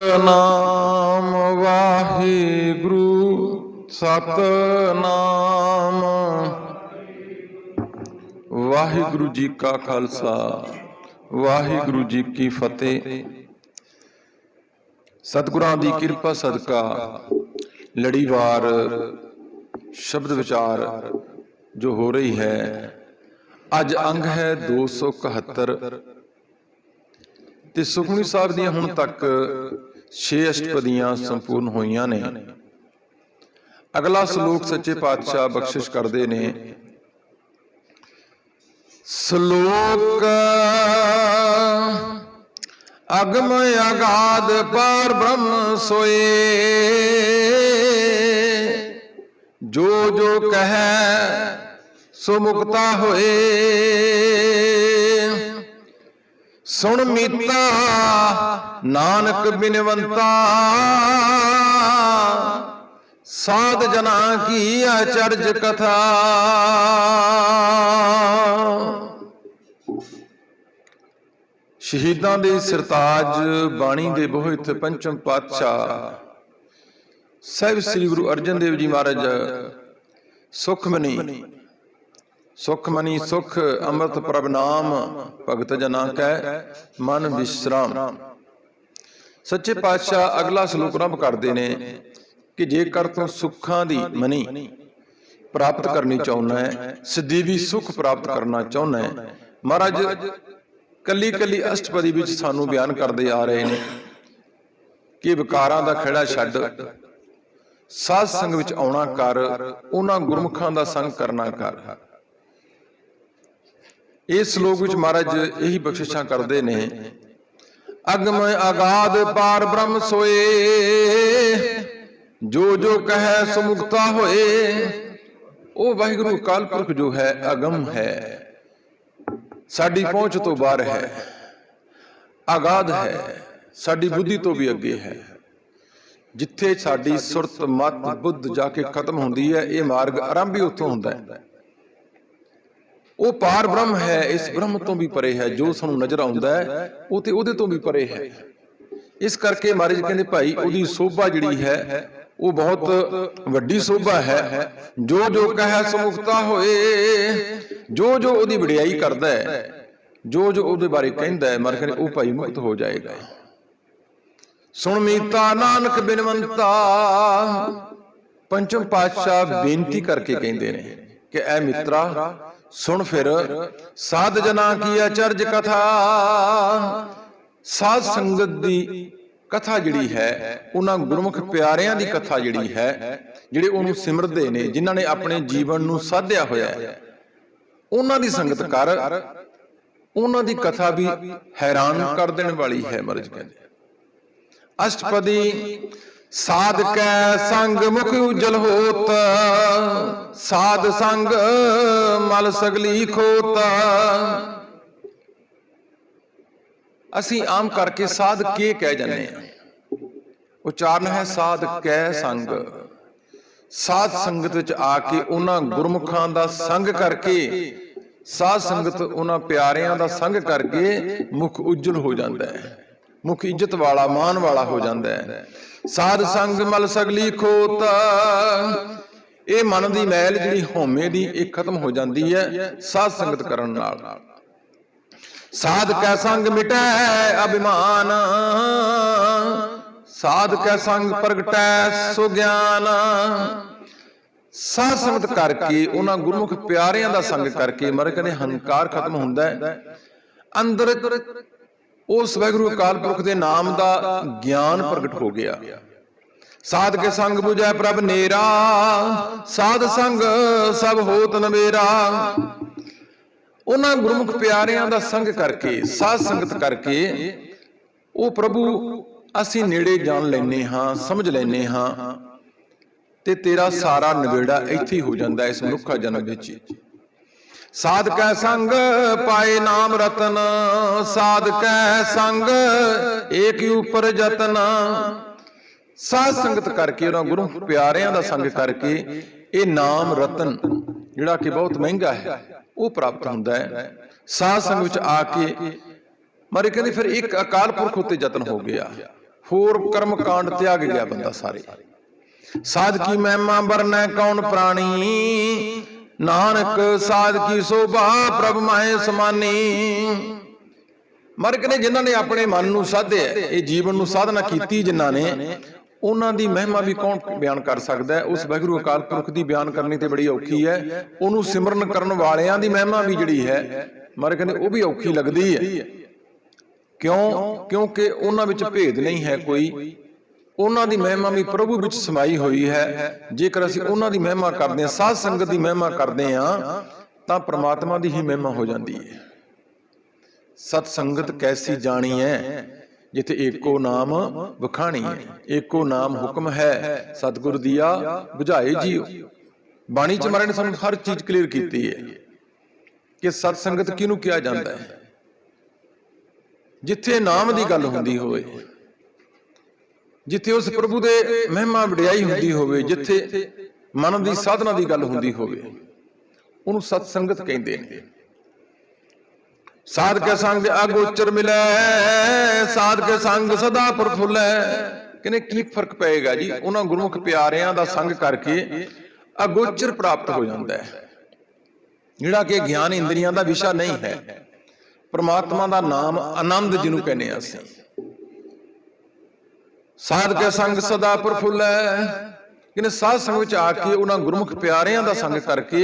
ਨਾਮ ਵਾਹਿਗੁਰੂ, ਸਤਨਾਮ। ਵਾਹਿਗੁਰੂ ਜੀ ਕਾ ਖਾਲਸਾ, ਵਾਹਿਗੁਰੂ ਜੀ ਕੀ ਫਤਿਹ। ਸਤਿਗੁਰਾਂ ਦੀ ਕਿਰਪਾ, ਸਦਕਾ, ਲੜੀਵਾਰ, ਸ਼ਬਦ ਵਿਚਾਰ ਜੋ ਹੋ ਰਹੀ ਹੈ, ਅੱਜ ਅੰਗ ਹੈ 271 ਤੇ ਸੁਖਮਨੀ ਸਾਹਿਬ ਦੀਆਂ ਹੁਣ ਤੱਕ 6 ਅਸ਼ਟਪਦੀਆਂ ਸੰਪੂਰਨ ਹੋਈਆਂ ਨੇ। ਅਗਲਾ ਸ਼ਲੋਕ ਸੱਚੇ ਪਾਤਸ਼ਾਹ ਬਖਸ਼ਿਸ਼ ਕਰਦੇ ਨੇ। ਸ਼ਲੋਕ ਅਗਮ ਅਗਾਧ ਪਰ ਬ੍ਰਹਮ ਸੋਏ। ਜੋ ਜੋ ਕਹੈ ਸੋ ਮੁਕਤਾ ਹੋਏ। ਸੁਣ ਮੀਤਾ ਨਾਨਕ ਬਿਨਵੰਤਾ। ਸਾਧ ਜਨਾ ਕੀ ਅਚਰਜ ਕਥਾ। ਸ਼ਹੀਦਾਂ ਦੇ ਸਰਤਾਜ ਬਾਣੀ ਦੇ ਬੋਹਿਤ ਪੰਚਮ ਪਾਤਸ਼ਾਹ ਸਾਹਿਬ ਸ੍ਰੀ ਗੁਰੂ ਅਰਜਨ ਦੇਵ ਜੀ ਮਹਾਰਾਜ ਸੁਖਮਨੀ। ਸੁਖ ਮਨੀ ਸੁਖ, ਅੰਮ੍ਰਿਤ ਪ੍ਰਭ ਨਾਮ, ਭਗਤ ਜਨਾ ਕੈ ਮਨ ਵਿਸ਼ਰਾਮ। ਸੱਚੇ ਪਾਤਸ਼ਾਹ ਅਗਲਾ ਸ਼ਲੋਕ ਰੰਭ ਕਰਦੇ ਨੇ ਕਿ ਜੇਕਰ ਤੂੰ ਸੁੱਖਾਂ ਦੀ ਮਨੀ ਪ੍ਰਾਪਤ ਕਰਨੀ ਚਾਹੁੰਦਾ ਹੈ, ਸਦੀਵੀ ਸੁਖ ਪ੍ਰਾਪਤ ਕਰਨਾ ਚਾਹੁੰਦਾ ਹੈ, ਮਹਾਰਾਜ ਕੱਲੀ ਕੱਲੀ ਅਸ਼ਟਪਦੀ ਵਿੱਚ ਸਾਨੂੰ ਬਿਆਨ ਕਰਦੇ ਆ ਰਹੇ ਨੇ ਕਿ ਵਿਕਾਰਾਂ ਦਾ ਖੇੜਾ ਛੱਡ, ਸਾਧ ਸੰਗ ਵਿੱਚ ਆਉਣਾ ਕਰ, ਉਹਨਾਂ ਗੁਰਮੁਖਾਂ ਦਾ ਸੰਗ ਕਰਨਾ ਕਰ। ਇਸ ਸ਼ਲੋਕ ਵਿੱਚ ਮਹਾਰਾਜ ਇਹੀ ਬਖਸ਼ਿਸ਼ਾਂ ਕਰਦੇ ਨੇ। ਅਗਮ ਆਗਾਦ ਪਾਰ ਬ੍ਰਹਮ ਸੋਏ, ਜੋ ਜੋ ਕਹੈ ਸੋ ਹੋਏ, ਉਹ ਵਾਹਿਗੁਰੂ ਅਕਾਲ ਪੁਰਖ ਜੋ ਹੈ, ਅਗਮ ਹੈ। ਸਾਡੀ ਪਹੁੰਚ ਤੋਂ ਬਾਹਰ ਹੈ, ਆਗਾਦ ਹੈ, ਸਾਡੀ ਬੁੱਧੀ ਤੋਂ ਵੀ ਅੱਗੇ ਹੈ। ਜਿੱਥੇ ਸਾਡੀ ਸੁਰਤ, ਮਤ, ਬੁੱਧ ਜਾ ਕੇ ਖਤਮ ਹੁੰਦੀ ਹੈ, ਇਹ ਮਾਰਗ ਆਰੰਭ ਹੀ ਉੱਥੋਂ ਹੁੰਦਾ ਹੈ। ਉਹ ਪਾਰ ਬ੍ਰਹਮ ਹੈ ਇਸ ਬ੍ਰਹਮ ਤੋਂ ਵੀ ਪਰੇ ਹੈ ਜੋ ਸਾਨੂੰ ਨਜ਼ਰ ਆਉਂਦਾ ਹੈ ਉਹ ਤੇ ਉਹਦੇ ਤੋਂ ਵੀ ਪਰੇ ਹੈ। ਇਸ ਕਰਕੇ ਮਹਾਰਾਜ ਕਹਿੰਦੇ ਭਾਈ ਉਹਦੀ ਸੋਭਾ ਜਿਹੜੀ ਹੈ ਉਹ ਬਹੁਤ ਵੱਡੀ ਸੋਭਾ ਹੈ। ਜੋ ਜੋ ਕਹੈ ਸਮੁਖਤਾ ਹੋਏ ਜੋ ਜੋ ਉਹਦੀ ਵਡਿਆਈ ਕਰਦਾ ਹੈ ਜੋ ਜੋ ਉਹਦੇ ਬਾਰੇ ਕਹਿੰਦਾ ਹੈ ਮਰ ਕਹਿੰਦੇ ਉਹ ਭਾਈ ਮੁਕਤ ਹੋ ਜਾਏਗਾ। ਸੁਣ ਮੀਤਾ ਨਾਨਕ ਬਿਨਵੰਤਾ ਪੰਚਮ ਪਾਤਸ਼ਾਹ ਬੇਨਤੀ ਕਰਕੇ ਕਹਿੰਦੇ ਨੇ ਕਿ ਐ ਮਿੱਤਰਾ ਸੁਣ ਫਿਰ, ਸਾਧ ਜਨਾ ਕੀ ਅਚਰਜ ਕਥਾ? ਸਾਧ ਸੰਗਤ ਦੀ ਕਥਾ ਜਿਹੜੀ ਹੈ, ਉਹਨਾਂ ਗੁਰਮੁਖ ਪਿਆਰਿਆਂ ਦੀ ਕਥਾ ਜਿਹੜੀ ਹੈ, ਜਿਹੜੇ ਉਹਨੂੰ ਸਿਮਰਦੇ ਨੇ, ਜਿਨ੍ਹਾਂ ਨੇ ਆਪਣੇ ਜੀਵਨ ਨੂੰ ਸਾਧਿਆ ਹੋਇਆ ਹੈ। ਉਹਨਾਂ ਦੀ ਸੰਗਤ ਕਰ, ਉਹਨਾਂ ਦੀ ਕਥਾ ਵੀ ਹੈਰਾਨ ਕਰ ਦੇਣ ਵਾਲੀ ਹੈ ਮਰਜ ਕਹਿੰਦੇ ਅਸ਼ਟਪਦੀ ਸਾਧ ਕੈ ਸੰਗ ਮੁਖ ਉਜਲ ਹੋਤ, ਸਾਧ ਸੰਗ ਮਲ ਸਗਲੀ ਖੋਤ। ਅਸੀਂ ਆਮ ਕਰਕੇ ਸਾਧ ਕੇ ਕਹਿ ਜਾਂਦੇ ਆ ਉਚਾਰਨ ਹੈ ਸਾਧ ਕੈ ਸੰਗ। ਸਾਧ ਸੰਗਤ ਵਿੱਚ ਆ ਕੇ ਉਹਨਾਂ ਗੁਰਮੁਖਾਂ ਦਾ ਸੰਗ ਕਰਕੇ, ਸਾਧ ਸੰਗਤ ਉਹਨਾਂ ਪਿਆਰਿਆਂ ਦਾ ਸੰਗ ਕਰਕੇ ਮੁਖ ਉਜਲ ਹੋ ਜਾਂਦਾ ਹੈ। ਮੁਖ ਇੱਜ਼ਤ ਵਾਲਾ ਮਾਨ ਵਾਲਾ ਹੋ ਜਾਂਦਾ ਹੈ। ਸਾਧ ਸੰਗ ਮਲ ਸਗਲੀ ਖੋਤ, ਇਹ ਮਨ ਦੀ ਮੈਲ ਜਿਹੜੀ ਹਉਮੈ ਦੀ, ਇਹ ਖਤਮ ਹੋ ਜਾਂਦੀ ਹੈ ਸਾਧ ਸੰਗਤ ਕਰਨ ਨਾਲ। ਸਾਧ ਕੈ ਸੰਗ ਮਿਟੈ ਅਭਿਮਾਨ, ਸਾਧ ਕੈ ਸੰਗ ਪ੍ਰਗਟੈ ਸੋ ਗਿਆਨ। ਸਾਧ ਸੰਗਤ ਕਰਕੇ, ਉਹਨਾਂ ਗੁਰਮੁਖ ਪਿਆਰਿਆਂ ਦਾ ਸੰਗ ਕਰਕੇ ਮਰ ਕਹਿੰਦੇ ਹੰਕਾਰ ਖਤਮ ਹੁੰਦਾ ਹੈ। ਅੰਦਰ ਉਸ ਵੈਗੁਰੂ ਅਕਾਲ ਪੁਰਖ ਦੇ ਨਾਮ ਦਾ ਗਿਆਨ ਪ੍ਰਗਟ ਹੋ ਗਿਆ। ਸਾਧ ਕੇ ਸੰਗ 부ਜੈ ਪ੍ਰਭ ਨੇਰਾ, ਸਾਧ ਸੰਗ ਸਭ ਹੋਤ ਨਵੇਰਾ। ਉਹਨਾਂ ਗੁਰਮੁਖ ਪਿਆਰਿਆਂ ਦਾ ਸੰਗ ਕਰਕੇ, ਸਾਧ ਸੰਗਤ ਕਰਕੇ, ਉਹ ਪ੍ਰਭੂ ਅਸੀਂ ਨੇੜੇ ਜਾਣ ਲੈਨੇ ਹਾਂ, ਸਮਝ ਲੈਨੇ ਹਾਂ ਤੇ ਤੇਰਾ ਸਾਰਾ ਨਵੇੜਾ ਇੱਥੇ ਹੋ ਜਾਂਦਾ ਇਸ ਮਨੁੱਖਾ ਜਨਮ ਵਿੱਚ। ਸਾਧਕੈ ਸੰਗ ਪਾਏ ਨਾਮ ਰਤਨ ਸਾਧ ਸੰਗ ਏਕ ਉਪਰ ਜਤਨ ਸਾਧ ਸੰਗਤ ਕਰਕੇ ਉਹਨਾਂ ਗੁਰੂ ਪਿਆਰਿਆਂ ਦਾ ਸੰਗ ਕਰਕੇ ਇਹ ਨਾਮ ਰਤਨ, ਜਿਹੜਾ ਕਿ ਬਹੁਤ ਮਹਿੰਗਾ ਹੈ, ਉਹ ਪ੍ਰਾਪਤ ਹੁੰਦਾ ਹੈ। ਸਾਧ ਸੰਗ ਵਿੱਚ ਆ ਕੇ ਮਾਰੇ ਕਹਿੰਦੇ ਫਿਰ ਇੱਕ ਅਕਾਲ ਪੁਰਖ ਉੱਤੇ ਯਤਨ ਹੋ ਗਿਆ, ਹੋਰ ਕਰਮ ਕਾਂਡ ਤਿਆਗ ਗਿਆ ਬੰਦਾ ਸਾਰੇ। ਸਾਧ ਕੀ ਮਹਿਮਾ ਵਰਨੈ ਕੌਣ ਪ੍ਰਾਣੀ? ਨਾਨਕ ਸਾਧ ਕੀ ਸੋਭਾ, ਪ੍ਰਭ ਮਾਏ ਸਮਾਨੀ। ਮਰਕ ਨੇ ਜਿਨ੍ਹਾਂ ਨੇ ਆਪਣੇ ਮਨ ਨੂੰ ਸਾਧਿਆ, ਇਹ ਜੀਵਨ ਨੂੰ ਸਾਧਨਾ ਕੀਤੀ ਜਿਨ੍ਹਾਂ ਨੇ, ਉਹਨਾਂ ਦੀ ਮਹਿਮਾ ਵੀ ਕੌਣ ਬਿਆਨ ਕਰ ਸਕਦਾ ਹੈ? ਉਸ ਵਾਹਿਗੁਰੂ ਅਕਾਲ ਪੁਰਖ ਦੀ ਬਿਆਨ ਕਰਨੀ ਤੇ ਬੜੀ ਔਖੀ ਹੈ। ਉਹਨੂੰ ਸਿਮਰਨ ਕਰਨ ਵਾਲਿਆਂ ਦੀ ਮਹਿਮਾ ਵੀ ਜਿਹੜੀ ਹੈ ਮਰਕ ਨੇ ਉਹ ਵੀ ਔਖੀ ਲੱਗਦੀ ਹੈ। ਕਿਉਂ? ਕਿਉਂਕਿ ਉਹਨਾਂ ਵਿੱਚ ਭੇਦ ਨਹੀਂ ਹੈ ਕੋਈ। ਉਹਨਾਂ ਦੀ ਮਹਿਮਾ ਵੀ ਪ੍ਰਭੂ ਵਿੱਚ ਸਮਾਈ ਹੋਈ ਹੈ। ਜੇਕਰ ਅਸੀਂ ਉਹਨਾਂ ਦੀ ਮਹਿਮਾ ਕਰਦੇ ਹਾਂ ਸਾਧ ਸੰਗਤ ਦੀ ਮਹਿਮਾ ਕਰਦੇ ਹਾਂ ਤਾਂ ਪ੍ਰਮਾਤਮਾ ਦੀ ਹੀ ਮਹਿਮਾ ਹੋ ਜਾਂਦੀ ਹੈ। ਸਤ ਸੰਗਤ ਕੈਸੀ ਜਾਣੀ ਹੈ ਜਿੱਥੇ ਏਕੋ ਨਾਮ ਵਖਾਣੀ ਹੈ ਏਕੋ ਨਾਮ ਹੁਕਮ ਹੈ ਸਤਿਗੁਰ ਦੀਆ 부ਝਾਏ ਜੀਓ। ਬਾਣੀ ਚ ਮਹਾਰਾਜ ਨੇ ਸਾਨੂੰ ਹਰ ਚੀਜ਼ ਕਲੀਅਰ ਕੀਤੀ ਹੈ ਕਿ ਸਤ ਸੰਗਤ ਕਿਹਨੂੰ ਕਿਹਾ ਜਾਂਦਾ ਹੈ? ਜਿੱਥੇ ਨਾਮ ਦੀ ਗੱਲ ਹੁੰਦੀ ਹੋਵੇ। ਜਿੱਥੇ ਉਸ ਪ੍ਰਭੂ ਦੇ ਮਹਿਮਾ ਵਡਿਆਈ ਹੁੰਦੀ ਹੋਵੇ, ਜਿੱਥੇ ਮਨ ਦੀ ਸਾਧਨਾ ਦੀ ਗੱਲ ਹੁੰਦੀ ਹੋਵੇ, ਉਹਨੂੰ ਸਤ ਸੰਗਤ ਕਹਿੰਦੇ ਨੇ। ਸਾਧ ਕੇ ਸੰਗ ਅਗੋਚਰ ਮਿਲੈ ਸਾਧ ਕੇ ਸੰਗ ਸਦਾ ਪ੍ਰਫੁੱਲੈ। ਕਹਿੰਦੇ, ਕੀ ਫ਼ਰਕ ਪਏਗਾ ਜੀ? ਉਹਨਾਂ ਗੁਰਮੁਖ ਪਿਆਰਿਆਂ ਦਾ ਸੰਗ ਕਰਕੇ ਅਗੋਚਰ ਪ੍ਰਾਪਤ ਹੋ ਜਾਂਦਾ ਹੈ। ਜਿਹੜਾ ਕਿ ਗਿਆਨ ਇੰਦਰੀਆਂ ਦਾ ਵਿਸ਼ਾ ਨਹੀਂ ਹੈ। ਪਰਮਾਤਮਾ ਦਾ ਨਾਮ ਆਨੰਦ ਜਿਹਨੂੰ ਕਹਿੰਦੇ ਆ ਅਸੀਂ। ਸਾਧ ਕੇ ਸੰਗ ਸਦਾ ਪ੍ਰਫੁੱਲੈ। ਕਿਨੇ ਸਾਧ ਸੰਗ ਵਿੱਚ ਆ ਕੇ ਉਹਨਾਂ ਗੁਰਮੁਖ ਪਿਆਰਿਆਂ ਦਾ ਸੰਗ ਕਰਕੇ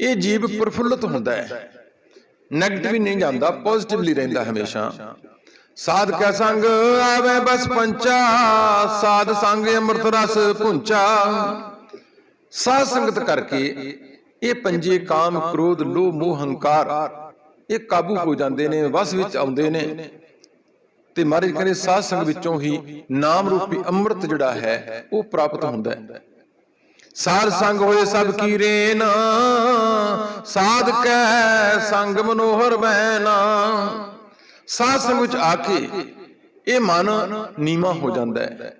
ਇਹ ਜੀਵ ਪ੍ਰਫੁੱਲਤ ਹੁੰਦਾ ਹੈ। ਨੈਗੇਟਿਵ ਨਹੀਂ ਜਾਂਦਾ ਪੋਜ਼ਿਟਿਵਲੀ ਰਹਿੰਦਾ ਹਮੇਸ਼ਾ। ਸਾਧ ਕੈ ਸੰਗ ਆਵੇ ਬਸ ਪੰਚਾ, ਸਾਧ ਸੰਗ ਅੰਮ੍ਰਿਤ ਰਸ ਪੁੰਚਾ ਸਾਧ ਸੰਗਤ ਕਰਕੇ ਇਹ ਪੰਜੇ ਕਾਮ, ਕ੍ਰੋਧ, ਲੋਭ, ਮੋਹ, ਹੰਕਾਰ ਇਹ ਕਾਬੂ ਹੋ ਜਾਂਦੇ ਨੇ, ਵਸ ਵਿੱਚ ਆਉਂਦੇ ਨੇ। ਤੇ ਮਹਾਰਾਜ ਕਹਿੰਦੇ ਸਾਧ ਸੰਗ ਵਿੱਚੋਂ ਹੀ ਨਾਮ ਰੂਪੀ ਅੰਮ੍ਰਿਤ ਜਿਹੜਾ ਹੈ, ਉਹ ਪ੍ਰਾਪਤ ਹੁੰਦਾ ਹੈ। ਸਾਧ ਸੰਗ ਹੋਏ ਸਭ ਕੀ ਰੇਨ ਸਾਧ ਕੈ ਸੰਗ ਮਨੋਹਰ ਬੈਨਾ ਸਾਧ ਸੰਗ ਵਿੱਚ ਆ ਕੇ ਇਹ ਮਨ ਨੀਮਾ ਹੋ ਜਾਂਦਾ ਹੈ।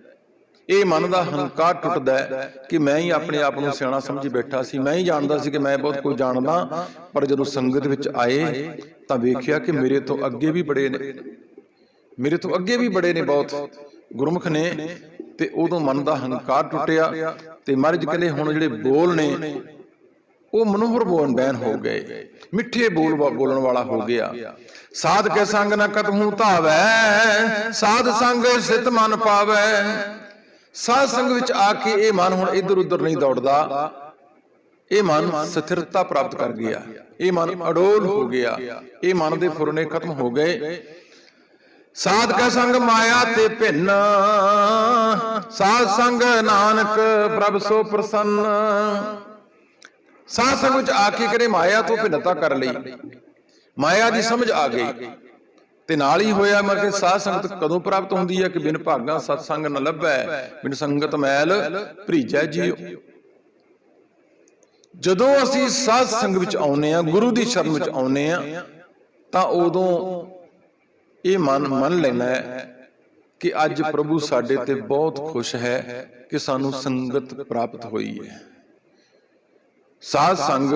ਇਹ ਮਨ ਦਾ ਹੰਕਾਰ ਟੁੱਟਦਾ ਹੈ ਕਿ ਮੈਂ ਹੀ ਆਪਣੇ ਆਪ ਨੂੰ ਸਿਆਣਾ ਸਮਝੀ ਬੈਠਾ ਸੀ। ਮੈਂ ਹੀ ਜਾਣਦਾ ਸੀ ਕਿ ਮੈਂ ਬਹੁਤ ਕੁਝ ਜਾਣਦਾ, ਪਰ ਜਦੋਂ ਸੰਗਤ ਵਿੱਚ ਆਏ ਤਾਂ ਵੇਖਿਆ ਕਿ ਮੇਰੇ ਤੋਂ ਅੱਗੇ ਵੀ ਬੜੇ ਨੇ। ਮੇਰੇ ਤੋਂ ਅੱਗੇ ਵੀ ਬੜੇ ਨੇ ਬਹੁਤ। ਗੁਰਮੁਖ ਨੇ ਤੇ ਉਦੋਂ ਮਨ ਦਾ ਹੰਕਾਰ ਟੁੱਟਿਆ ਤੇ ਮਹਾਰਾਜ ਕਹਿੰਦੇ ਹੁਣ ਜਿਹੜੇ ਬੋਲ ਨੇ, ਉਹ ਮਨੋਹਰ ਬੋਲ ਬੈਨ ਹੋ ਗਏ। ਮਿੱਠੇ ਬੋਲ ਬੋਲਣ ਵਾਲਾ ਹੋ ਗਿਆ। ਸਾਧ ਕੇ ਸੰਗ ਨ ਕਤਹੂ ਧਾਵੈ, ਸਾਧ ਸੰਗ ਸਿਤ ਮਨ ਪਾਵੈ। ਸਾਧ ਸੰਗ ਵਿੱਚ ਆ ਕੇ ਇਹ ਮਨ ਹੁਣ ਇੱਧਰ ਉੱਧਰ ਨਹੀਂ ਦੌੜਦਾ। ਇਹ ਮਨ ਸਥਿਰਤਾ ਪ੍ਰਾਪਤ ਕਰ ਗਿਆ। ਇਹ ਮਨ ਅਡੋਲ ਹੋ ਗਿਆ। ਇਹ ਮਨ ਦੇ ਫੁਰਨੇ ਖਤਮ ਹੋ ਗਏ। ਸਾਧ ਕਾ ਸੰਗ ਮਾਇਆ ਤੇ ਭਿੰਨ। ਸਾਧ ਸੰਗ ਨਾਨਕ ਪ੍ਰਭ ਸੋ ਪ੍ਰਸੰਨ। ਸਾਧ ਸੰਗ ਵਿੱਚ ਆ ਕੇ ਕਰੇ ਮਾਇਆ ਤੋਂ ਭਿੰਨਤਾ ਕਰ ਲਈ। ਮਾਇਆ ਦੀ ਸਮਝ ਆ ਗਈ। ਤੇ ਨਾਲ ਹੀ ਹੋਇਆ ਮੈਂ ਕਿ ਸਾਧ ਸੰਗਤ ਕਦੋਂ ਪ੍ਰਾਪਤ ਹੁੰਦੀ ਹੈ ਕਿ ਬਿਨ ਭਾਗਾ ਸਤ ਸੰਗ ਨ ਲੱਭੈ, ਬਿਨ ਸੰਗਤ ਮੈਲ ਭਰੀਜੈ ਜੀਉ ਜਦੋਂ ਅਸੀਂ ਸਾਧ ਸੰਗ ਵਿੱਚ ਆਉਨੇ ਆ ਗੁਰੂ ਦੀ ਸ਼ਰਨ ਵਿੱਚ ਆਉਨੇ ਆ ਤਾਂ ਉਦੋਂ ਇਹ ਮਨ ਮੰਨ ਲੈਣਾ ਹੈ ਕਿ ਅੱਜ ਪ੍ਰਭੂ ਸਾਡੇ ਤੇ ਬਹੁਤ ਖੁਸ਼ ਹੈ ਕਿ ਸਾਨੂੰ ਸੰਗਤ ਪ੍ਰਾਪਤ ਹੋਈ ਹੈ। ਸਾਧ ਸੰਗ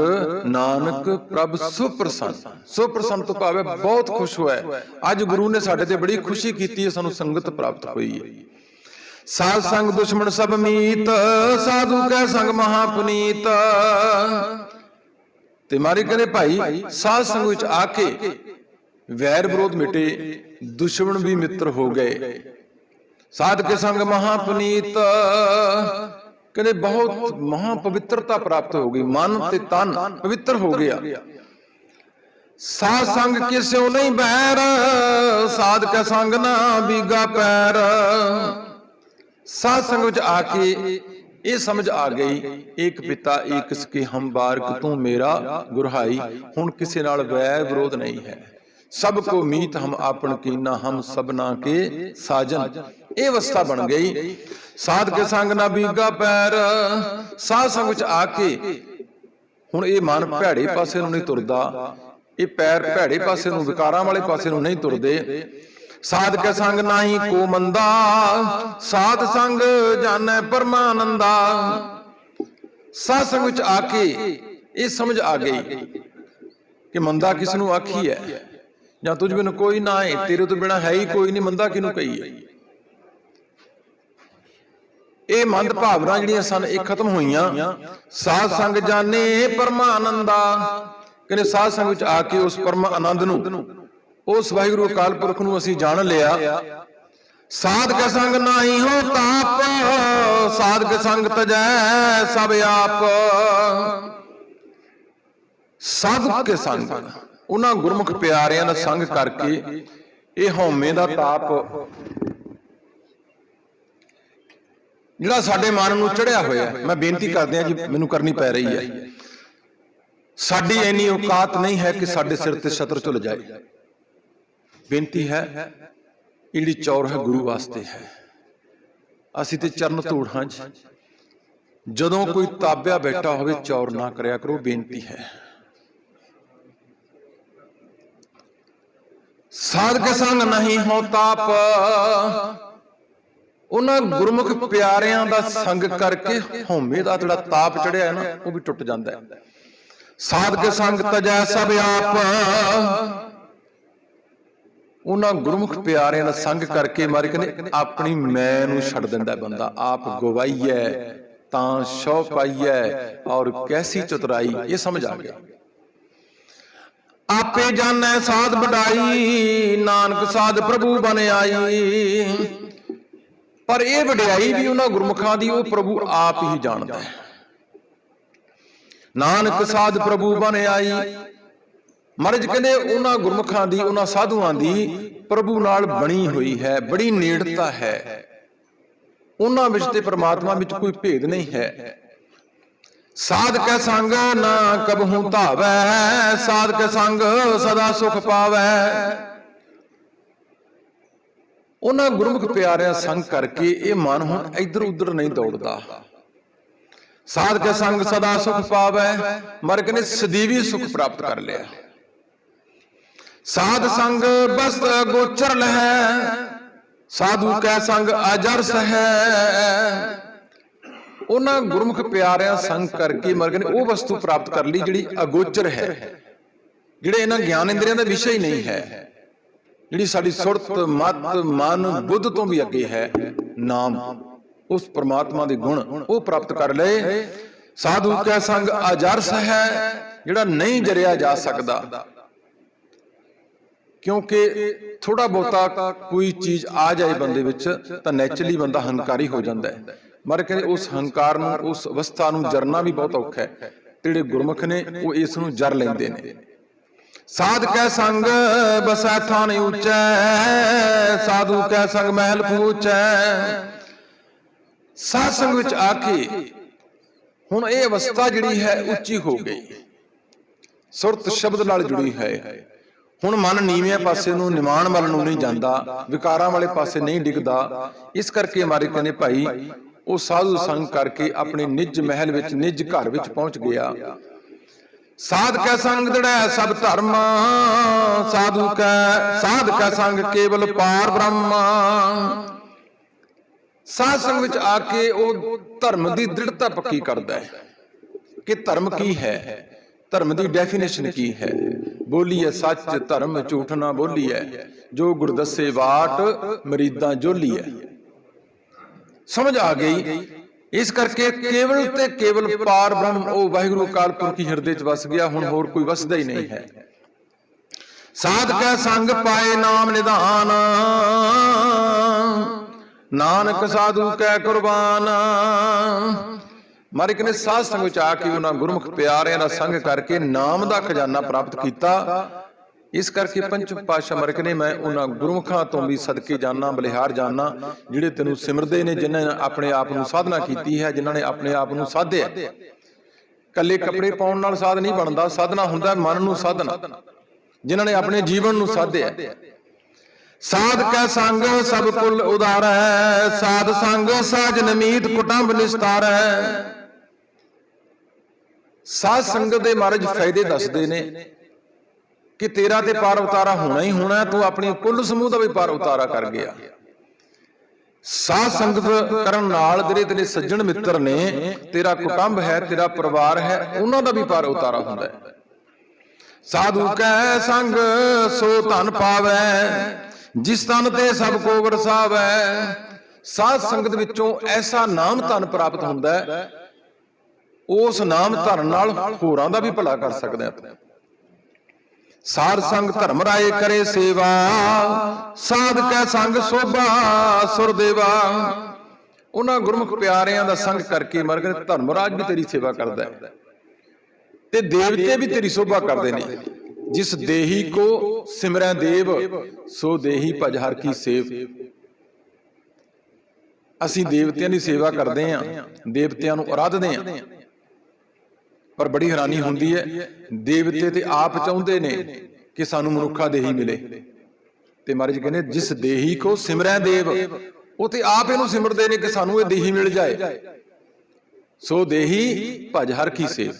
ਨਾਨਕ ਪ੍ਰਭ ਸੁਪ੍ਰਸੰਨ ਸੁਪ੍ਰਸੰਨ ਤੋਂ ਭਾਵੇਂ ਬਹੁਤ ਖੁਸ਼ ਹੋਇਆ ਅੱਜ ਗੁਰੂ ਨੇ ਸਾਡੇ ਤੇ ਬੜੀ ਖੁਸ਼ੀ ਕੀਤੀ ਹੈ, ਸਾਨੂੰ ਸੰਗਤ ਪ੍ਰਾਪਤ ਹੋਈ ਹੈ। ਸਾਧ ਸੰਗ ਦੁਸ਼ਮਣ ਸਭ ਮੀਤ, ਸਾਧੂ ਕੈ ਸੰਗ ਮਹਾ ਪੁਨੀਤ। ਤੇ ਮਾਰੇ ਕਹਿੰਦੇ, ਭਾਈ, ਸਾਧ ਸੰਗ ਵਿੱਚ ਆ ਕੇ ਵੈਰ ਵਿਰੋਧ ਮਿਟੇ ਦੁਸ਼ਮਣ ਵੀ ਮਿੱਤਰ ਹੋ ਗਏ ਸਾਧ ਕੇ ਸੰਗ ਮਹਾ ਪੁਨੀਤ ਕਹਿੰਦੇ ਬਹੁਤ ਮਹਾ ਪਵਿੱਤਰਤਾ ਪ੍ਰਾਪਤ ਹੋ ਗਈ ਮਨ ਤੇ ਤਨ ਪਵਿੱਤਰ ਹੋ ਗਿਆ ਸਾਧ ਸੰਗ ਕਿਸਿਓ ਨਹੀਂ ਬੈਰ ਸਾਧ ਕੇ ਸੰਗ ਨਾ ਬੀਗਾ ਪੈਰ ਸਾਧ ਸੰਗ ਵਿੱਚ ਆ ਕੇ ਇਹ ਸਮਝ ਆ ਗਈ ਏਕ ਪਿਤਾ ਏਕ ਸਕੇ ਹਮ ਬਾਰਕ ਤੂੰ ਮੇਰਾ ਗੁਰਹਾਈ ਹੁਣ ਕਿਸੇ ਨਾਲ ਵੈਰ ਵਿਰੋਧ ਨਹੀਂ ਹੈ ਸਭ ਕੋ ਮੀਤ ਹਮ ਆਪਨ ਕੀਨਾ ਹਮ ਸਭਨਾ ਕੇ ਸਾਜਨ। ਇਹ ਅਵਸਥਾ ਬਣ ਗਈ। ਸਾਧ ਕੇ ਸੰਗ ਨਾ ਬੀਗਾ ਪੈਰ। ਸਾਧ ਸੰਗ ਵਿੱਚ ਆ ਕੇ ਹੁਣ ਇਹ ਮਨ ਭੈੜੇ ਪਾਸੇ ਨੂੰ ਨਹੀਂ ਤੁਰਦਾ। ਇਹ ਪੈਰ ਭੈੜੇ ਪਾਸੇ ਨੂੰ ਵਿਕਾਰਾਂ ਵਾਲੇ ਪਾਸੇ ਨੂੰ ਨਹੀਂ ਤੁਰਦੇ। ਸਾਧ ਕੇ ਸੰਗ ਨਾਹੀ ਕੋ ਮੰਦਾ। ਸਾਧ ਸੰਗ ਜਾਣੈ ਪਰਮਾਨੰਦਾ। ਸਾਧ ਸੰਗ ਵਿੱਚ ਆ ਕੇ ਇਹ ਸਮਝ ਆ ਗਈ ਕਿ ਮੰਦਾ ਕਿਸ ਨੂੰ ਆਖੀ ਹੈ? ਜਾਂ ਤੁਝ ਬਿਨ ਕੋਈ ਨਾ ਹੈ, ਤੇਰੇ ਤੋਂ ਬਿਨਾ ਹੈ ਹੀ ਕੋਈ ਨਹੀਂ, ਮੰਦਾ ਕਿਨੂੰ ਕਹੀਏ? ਇਹ ਮੰਦ ਭਾਵਨਾ ਜਿਹੜੀਆਂ ਸਨ, ਇਹ ਖਤਮ ਹੋਈਆਂ। ਸਾਧ ਸੰਗ ਜਾਣੇ ਪਰਮਾਨੰਦਾ। ਕਹਿੰਦੇ ਸਾਧ ਸੰਗ ਵਿੱਚ ਆ ਕੇ ਉਸ ਪਰਮ ਆਨੰਦ ਨੂੰ, ਉਸ ਵਾਹਿਗੁਰੂ ਅਕਾਲ ਪੁਰਖ ਨੂੰ ਅਸੀਂ ਜਾਣ ਲਿਆ। ਸਾਧ ਕੇ ਸੰਗ ਨਾਹੀ ਹੋ ਤਾਪ ਸਾਧ ਕੇ ਸੰਗ ਤਜੈ ਸਭ ਆਪ। ਸਾਧਕ ਕੇ ਸੰਗ। ਉਹਨਾਂ ਗੁਰਮੁਖ ਪਿਆਰਿਆਂ ਦਾ ਸੰਗ ਕਰਕੇ ਇਹ ਹਉਮੈ ਦਾ ਤਾਪ ਜਿਹੜਾ ਸਾਡੇ ਮਨ ਨੂੰ ਚੜਿਆ ਹੋਇਆ ਮੈਂ ਬੇਨਤੀ ਕਰਦੇ ਹਾਂ ਜੀ, ਮੈਨੂੰ ਕਰਨੀ ਪੈ ਰਹੀ ਹੈ। ਸਾਡੀ ਇੰਨੀ ਔਕਾਤ ਨਹੀਂ ਹੈ ਕਿ ਸਾਡੇ ਸਿਰ ਤੇ ਛਤਰ ਝੁੱਲ ਜਾਏ। ਬੇਨਤੀ ਹੈ, ਇਹ ਜਿਹੜੀ ਚੌਰ ਹੈ ਗੁਰੂ ਵਾਸਤੇ ਹੈ। ਅਸੀਂ ਤੇ ਚਰਨ ਧੂੜ ਹਾਂ ਜੀ। ਜਦੋਂ ਕੋਈ ਤਾਬਿਆ ਬੈਠਾ ਹੋਵੇ, ਚੌਰ ਨਾ ਕਰਿਆ ਕਰੋ, ਬੇਨਤੀ ਹੈ। ਸਾਧ ਸੰਗ ਨਹੀਂ ਹੋ ਤਾਪ। ਉਹਨਾਂ ਗੁਰਮੁਖ ਪਿਆਰਿਆਂ ਦਾ ਸੰਗ ਕਰਕੇ ਹਉਮੈ ਦਾ ਜਿਹੜਾ ਤਾਪ ਚੜਿਆ ਹੈ ਨਾ, ਉਹ ਵੀ ਟੁੱਟ ਜਾਂਦਾ ਹੈ। ਸਾਧ ਸੰਗ ਤਜੈ ਸਭ ਆਪ। ਉਹਨਾਂ ਗੁਰਮੁਖ ਪਿਆਰਿਆਂ ਦਾ ਸੰਗ ਕਰਕੇ ਮਾਰੇ ਕਹਿੰਦੇ, ਆਪਣੀ ਮੈਂ ਨੂੰ ਛੱਡ ਦਿੰਦਾ ਬੰਦਾ। ਆਪ ਗਵਾਈ ਹੈ, ਤਾਂ ਸ਼ੋ ਹੈ ਔਰ ਕੈਸੀ ਚਤੁਰਾਈ, ਇਹ ਸਮਝ ਆ ਗਿਆ। ਆਪੇ ਜਾਣੈ ਸਾਧ ਵਡਾਈ, ਨਾਨਕ ਸਾਧ ਪ੍ਰਭੂ ਬਨ ਆਈ। ਪਰ ਇਹ ਵਡਿਆਈ ਵੀ ਉਹਨਾਂ ਗੁਰਮੁਖਾਂ ਦੀ, ਉਹ ਪ੍ਰਭੂ ਆਪ ਹੀ ਜਾਣਦਾ ਹੈ। ਨਾਨਕ ਸਾਧ ਪ੍ਰਭੂ ਬਨ ਆਈ। ਮਹਾਰਾਜ ਕਹਿੰਦੇ, ਉਹਨਾਂ ਗੁਰਮੁਖਾਂ ਦੀ, ਉਹਨਾਂ ਸਾਧੂਆਂ ਦੀ ਪ੍ਰਭੂ ਨਾਲ ਬਣੀ ਹੋਈ ਹੈ, ਬੜੀ ਨੇੜਤਾ ਹੈ। ਉਹਨਾਂ ਵਿੱਚ ਤੇ ਪ੍ਰਮਾਤਮਾ ਵਿੱਚ ਕੋਈ ਭੇਦ ਨਹੀਂ ਹੈ। ਸਾਧ ਕੈ ਸੰਗ ਨਾ ਕਬਹੂ ਧਾਵੈ, ਸਾਧਕ ਸੰਗ ਸਦਾ ਸੁਖ ਪਾਵੈ। ਉਹਨਾਂ ਗੁਰਮੁਖ ਪਿਆਰਿਆਂ ਸੰਗ ਕਰਕੇ ਇਹ ਮਨ ਹੁਣ ਇੱਧਰ ਉੱਧਰ ਨਹੀਂ ਦੌੜਦਾ। ਸਾਧ ਕੇ ਸੰਗ ਸਦਾ ਸੁਖ ਪਾਵੈ ਮਰ ਕੇ ਨੇ ਸਦੀਵੀ ਸੁਖ ਪ੍ਰਾਪਤ ਕਰ ਲਿਆ। ਸਾਧ ਸੰਗ ਬਸ ਗੋਚਰ ਲਹੈ, ਸਾਧੂ ਕੈ ਸੰਗ ਅਜਰਸ ਹੈ ਉਹਨਾਂ ਗੁਰਮੁਖ ਪਿਆਰਿਆਂ ਸੰਗ ਕਰਕੇ ਮਰ ਕੇ ਨੇ ਉਹ ਵਸਤੂ ਪ੍ਰਾਪਤ ਕਰ ਲਈ ਜਿਹੜੀ ਅਗੋਚਰ ਹੈ, ਜਿਹੜੇ ਇਹਨਾਂ ਗਿਆਨ ਇੰਦਰੀਆਂ ਦਾ ਵਿਸ਼ਾ ਹੀ ਨਹੀਂ ਹੈ, ਜਿਹੜੀ ਸਾਡੀ ਸੁਰਤ, ਮਤ, ਮਨ, ਬੁੱਧ ਤੋਂ ਵੀ ਅੱਗੇ ਹੈ, ਨਾਮ, ਉਸ ਪ੍ਰਮਾਤਮਾ ਦੇ ਗੁਣ ਉਹ ਪ੍ਰਾਪਤ ਕਰ ਲਏ। ਸਾਧੂ ਕੈ ਸੰਗ ਅਜਰਸ ਹੈ ਜਿਹੜਾ ਨਹੀਂ ਜਰਿਆ ਜਾ ਸਕਦਾ। ਕਿਉਂਕਿ ਥੋੜਾ ਬਹੁਤਾ ਕੋਈ ਚੀਜ਼ ਆ ਜਾਏ ਬੰਦੇ ਵਿੱਚ, ਤਾਂ ਨੇਚਰਲੀ ਬੰਦਾ ਹੰਕਾਰੀ ਹੋ ਜਾਂਦਾ ਹੈ। ਮਰ ਕਹਿੰਦੇ ਉਸ ਹੰਕਾਰ ਨੂੰ ਉਸ ਅਵਸਥਾ ਨੂੰ ਜਰਨਾ ਵੀ ਬਹੁਤ ਔਖਾ ਹੈ। ਜਿਹੜੇ ਗੁਰਮੁਖ ਨੇ ਉਹ ਇਸ ਨੂੰ ਜਰ ਲੈਂਦੇ ਨੇ। ਸਾਧ ਕੈ ਸੰਗ ਬਸੈ ਥਾਨ ਉੱਚੈ ਸਾਧੂ ਕੈ ਸੰਗ ਮਹਿਲ ਪੂਚੈ। ਸਾਧ ਸੰਗ ਵਿੱਚ ਆ ਕੇ ਹੁਣ ਇਹ ਅਵਸਥਾ ਜਿਹੜੀ ਹੈ ਉੱਚੀ ਹੋ ਗਈ। ਸੁਰਤ ਸ਼ਬਦ ਨਾਲ ਜੁੜੀ ਹੈ। ਹੁਣ ਮਨ ਨੀਵੇਂ ਪਾਸੇ ਨੂੰ ਨਿਮਾਣ ਵੱਲ ਨੂੰ ਨਹੀਂ ਜਾਂਦਾ। ਵਿਕਾਰਾਂ ਵਾਲੇ ਪਾਸੇ ਨਹੀਂ ਡਿੱਗਦਾ। ਇਸ ਕਰਕੇ ਮਾਰੇ ਕਹਿੰਦੇ ਭਾਈ ਉਹ ਸਾਧੂ ਸੰਗ ਕਰਕੇ ਆਪਣੇ ਨਿੱਜ ਮਹਿਲ ਵਿੱਚ ਨਿੱਜ ਘਰ ਵਿੱਚ ਪਹੁੰਚ ਗਿਆ। ਸਾਧ ਕੈ ਸੰਗ ਦੜੈ ਸਭ ਧਰਮ ਸਾਧੂ ਕੈ ਸਾਧ ਕੈ ਸੰਗ ਕੇਵਲ ਪਾਰ ਬ੍ਰਹਮ। ਸਾਧ ਸੰਗ ਵਿੱਚ ਆ ਕੇ ਉਹ ਧਰਮ ਦੀ ਦ੍ਰਿੜਤਾ ਪੱਕੀ ਕਰਦਾ ਹੈ। ਕਿ ਧਰਮ ਕੀ ਹੈ? ਧਰਮ ਦੀ ਡੈਫੀਨੇਸ਼ਨ ਕੀ ਹੈ? ਬੋਲੀਏ ਸੱਚ ਧਰਮ ਝੂਠ ਨਾ ਬੋਲੀਏ ਜੋ ਗੁਰ ਦੱਸੇ ਬਾਟ ਮਰੀਦਾਂ ਜੋਲੀਏ ਸਮਝ ਆ ਗਈ। ਇਸ ਕਰਕੇ ਕੇਵਲ ਤੇ ਕੇਵਲ ਪਾਰ ਬ੍ਰਹਮ, ਉਹ ਵਾਹਿਗੁਰੂ ਅਕਾਲ ਪੁਰਖ ਹੀ ਹਿਰਦੇ 'ਚ ਵਸ ਗਿਆ, ਹੁਣ ਹੋਰ ਕੋਈ ਵਸਦਾ ਹੀ ਨਹੀਂ ਹੈ। ਸਾਧ ਕੈ ਸੰਗ ਪਾਏ ਨਾਮ ਨਿਧਾਨ, ਨਾਨਕ ਸਾਧੂ ਕੈ ਕੁਰਬਾਨ। ਮਾਰਿਕ ਨੇ ਸਾਧ ਸੰਗ ਵਿੱਚ ਆ ਕੇ ਉਹਨਾਂ ਗੁਰਮੁਖ ਪਿਆਰਿਆਂ ਦਾ ਸੰਗ ਕਰਕੇ ਨਾਮ ਦਾ ਖਜ਼ਾਨਾ ਪ੍ਰਾਪਤ ਕੀਤਾ। ਇਸ ਕਰਕੇ ਪੰਚਮ ਪਾਸ਼ਾ ਮਰਕ ਨੇ ਮੈਂ ਉਹਨਾਂ ਗੁਰਮੁਖਾਂ ਤੋਂ ਵੀ ਸਦਕੇ ਜਾਣਾ ਬਲਿਹਾਰ ਜਾਣਾ ਜਿਹੜੇ ਤੈਨੂੰ ਸਿਮਰਦੇ ਨੇ ਜਿਨ੍ਹਾਂ ਨੇ ਆਪਣੇ ਆਪ ਨੂੰ ਸਾਧਨਾ ਕੀਤੀ ਹੈ ਜਿਨ੍ਹਾਂ ਨੇ ਆਪਣੇ ਆਪ ਨੂੰ ਸਾਧਿਆ। ਕੱਲੇ ਕੱਪੜੇ ਪਾਉਣ ਨਾਲ ਸਾਧ ਨਹੀਂ ਬਣਦਾ ਸਾਧਨਾ ਹੁੰਦਾ ਮਨ ਨੂੰ ਸਾਧਨਾ। ਜਿਨ੍ਹਾਂ ਨੇ ਆਪਣੇ ਜੀਵਨ ਨੂੰ ਸਾਧਿਆ। ਸਾਧ ਕੈ ਸੰਗ ਸਭ ਕੁਲ ਉਦਾਰੈ। ਸਾਧ ਸੰਗ ਸਾਜ ਨਮੀਤ ਕੁਟੰਬ ਨਿਸਤਾਰੈ। ਸਾਧ ਸੰਗਤ ਦੇ ਮਹਾਰਾਜ ਫਾਇਦੇ ਦੱਸਦੇ ਨੇ। ਕਿ ਤੇਰਾ ਤੇ ਪਾਰ ਉਤਾਰਾ ਹੋਣਾ ਹੀ ਹੋਣਾ, ਤੂੰ ਆਪਣੇ ਕੁੱਲ ਸਮੂਹ ਦਾ ਵੀ ਪਾਰ ਉਤਾਰਾ ਕਰ ਗਿਆ। ਸਾਧ ਸੰਗਤ ਕਰਨ ਨਾਲ ਜਿਹੜੇ ਤੇਰੇ ਸੱਜਣ ਮਿੱਤਰ ਨੇ, ਤੇਰਾ ਕੁਟੰਬ ਹੈ, ਤੇਰਾ ਪਰਿਵਾਰ ਹੈ, ਉਹਨਾਂ ਦਾ ਵੀ ਪਾਰ ਉਤਾਰਾ ਹੁੰਦਾ ਹੈ। ਸਾਧੂ ਕੈ ਸੰਗ, ਸੋ ਧਨ ਪਾਵੈ, ਜਿਸ ਤਨ ਤੇ ਸਭ ਕੋ ਵਰਸਾਵੈ ਸਾਧ ਸੰਗਤ ਵਿੱਚੋਂ ਐਸਾ ਨਾਮ ਧਨ ਪ੍ਰਾਪਤ ਹੁੰਦਾ ਹੈ, ਉਸ ਨਾਮ ਧਨ ਨਾਲ ਹੋਰਾਂ ਦਾ ਵੀ ਭਲਾ ਕਰ ਸਕਦੇ ਆਪਾਂ। ਸਾਧ ਸੰਗ ਧਰਮ ਰਾਏ ਕਰੇ ਸੇਵਾ ਸਾਧ ਕੈ ਸੰਗ ਸੋਭਾ ਸੁਰ ਦੇਵਾ ਉਹਨਾਂ ਗੁਰਮੁਖ ਪਿਆਰਿਆਂ ਦਾ ਸੰਗ ਕਰਕੇ ਮਰ ਧਰਮਰਾਜ ਵੀ ਤੇਰੀ ਸੇਵਾ ਕਰਦਾ ਹੈ। ਤੇ ਦੇਵਤੇ ਵੀ ਤੇਰੀ ਸੋਭਾ ਕਰਦੇ ਨੇ। ਜਿਸ ਦੇਹੀ ਕੋ ਸਿਮਰੈ ਦੇਵ, ਸੋ ਦੇਹੀ ਭਜ ਹਰ ਕੀ ਸੇਵ। ਅਸੀਂ ਦੇਵਤਿਆਂ ਦੀ ਸੇਵਾ ਕਰਦੇ ਆਂ ਦੇਵਤਿਆਂ ਨੂੰ ਆਰਾਧਦੇ ਆਂ ਪਰ ਬੜੀ ਹੈਰਾਨੀ ਹੁੰਦੀ ਹੈ ਦੇਵਤੇ ਤੇ ਆਪ ਚਾਹੁੰਦੇ ਨੇ ਕਿ ਸਾਨੂੰ ਮਨੁੱਖਾ ਦੇਹੀ ਮਿਲੇ। ਤੇ ਮਹਾਰਾਜ ਕਹਿੰਦੇ ਜਿਸ ਦੇਹੀ ਕੋ ਸਿਮਰੈ ਦੇਵ ਉਹ ਤੇ ਆਪ ਇਹਨੂੰ ਸਿਮਰਦੇ ਨੇ ਕਿ ਸਾਨੂੰ ਇਹ ਦੇਹੀ ਮਿਲ ਜਾਏ। ਸੋ ਦੇਹੀ ਭਜ ਹਰ ਕੀ ਸੇਵ।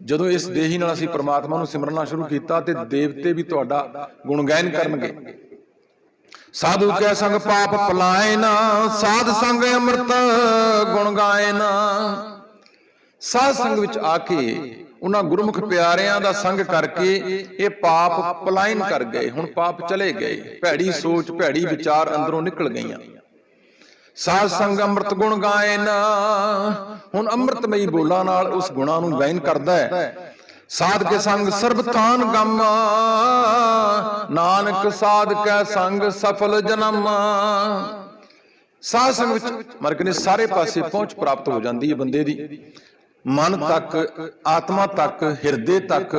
ਜਦੋਂ ਇਸ ਦੇਹੀ ਨਾਲ ਅਸੀਂ ਪ੍ਰਮਾਤਮਾ ਨੂੰ ਸਿਮਰਨਾ ਸ਼ੁਰੂ ਕੀਤਾ ਤੇ ਦੇਵਤੇ ਵੀ ਤੁਹਾਡਾ ਗੁਣਗਾਇਨ ਕਰਨਗੇ। ਸਾਧੂ ਕੈ ਸੰਗ ਪਾਪ ਪਲਾਏ ਨਾ ਸਾਧ ਸੰਗ ਅੰਮ੍ਰਿਤ ਗੁਣ ਗਾਏ ਨਾ। ਸਾਧ ਸੰਗ ਵਿੱਚ ਆ ਕੇ ਉਹਨਾਂ ਗੁਰਮੁਖ ਪਿਆਰਿਆਂ ਦਾ ਸੰਗ ਕਰਕੇ ਇਹ ਪਾਪ ਪਲਾਇਨ ਕਰ ਗਏ। ਹੁਣ ਪਾਪ ਚਲੇ ਗਏ। ਭੈੜੀ ਸੋਚ, ਭੈੜੀ ਵਿਚਾਰ ਅੰਦਰੋਂ ਨਿਕਲ ਗਈਆਂ। ਸਾਧ ਸੰਗ ਅੰਮ੍ਰਿਤ ਗੁਣ ਗਾਏ ਹੁਣ ਅੰਮ੍ਰਿਤਮਈ ਬੋਲਾਂ ਨਾਲ ਉਸ ਗੁਣਾ ਨੂੰ ਗਾਇਨ ਕਰਦਾ ਹੈ। ਸਾਧ ਕੇ ਸੰਗ ਸਰਬਤਾਨ ਗਮ। ਨਾਨਕ ਸਾਧ ਕੈ ਸੰਗ ਸਫਲ ਜਨਮ। ਸਾਧ ਸੰਗ ਵਿੱਚ ਮਰਗ ਨੇ ਸਾਰੇ ਪਾਸੇ ਪਹੁੰਚ ਪ੍ਰਾਪਤ ਹੋ ਜਾਂਦੀ ਹੈ ਬੰਦੇ ਦੀ। ਮਨ ਤੱਕ, ਆਤਮਾ ਤੱਕ, ਹਿਰਦੇ ਤੱਕ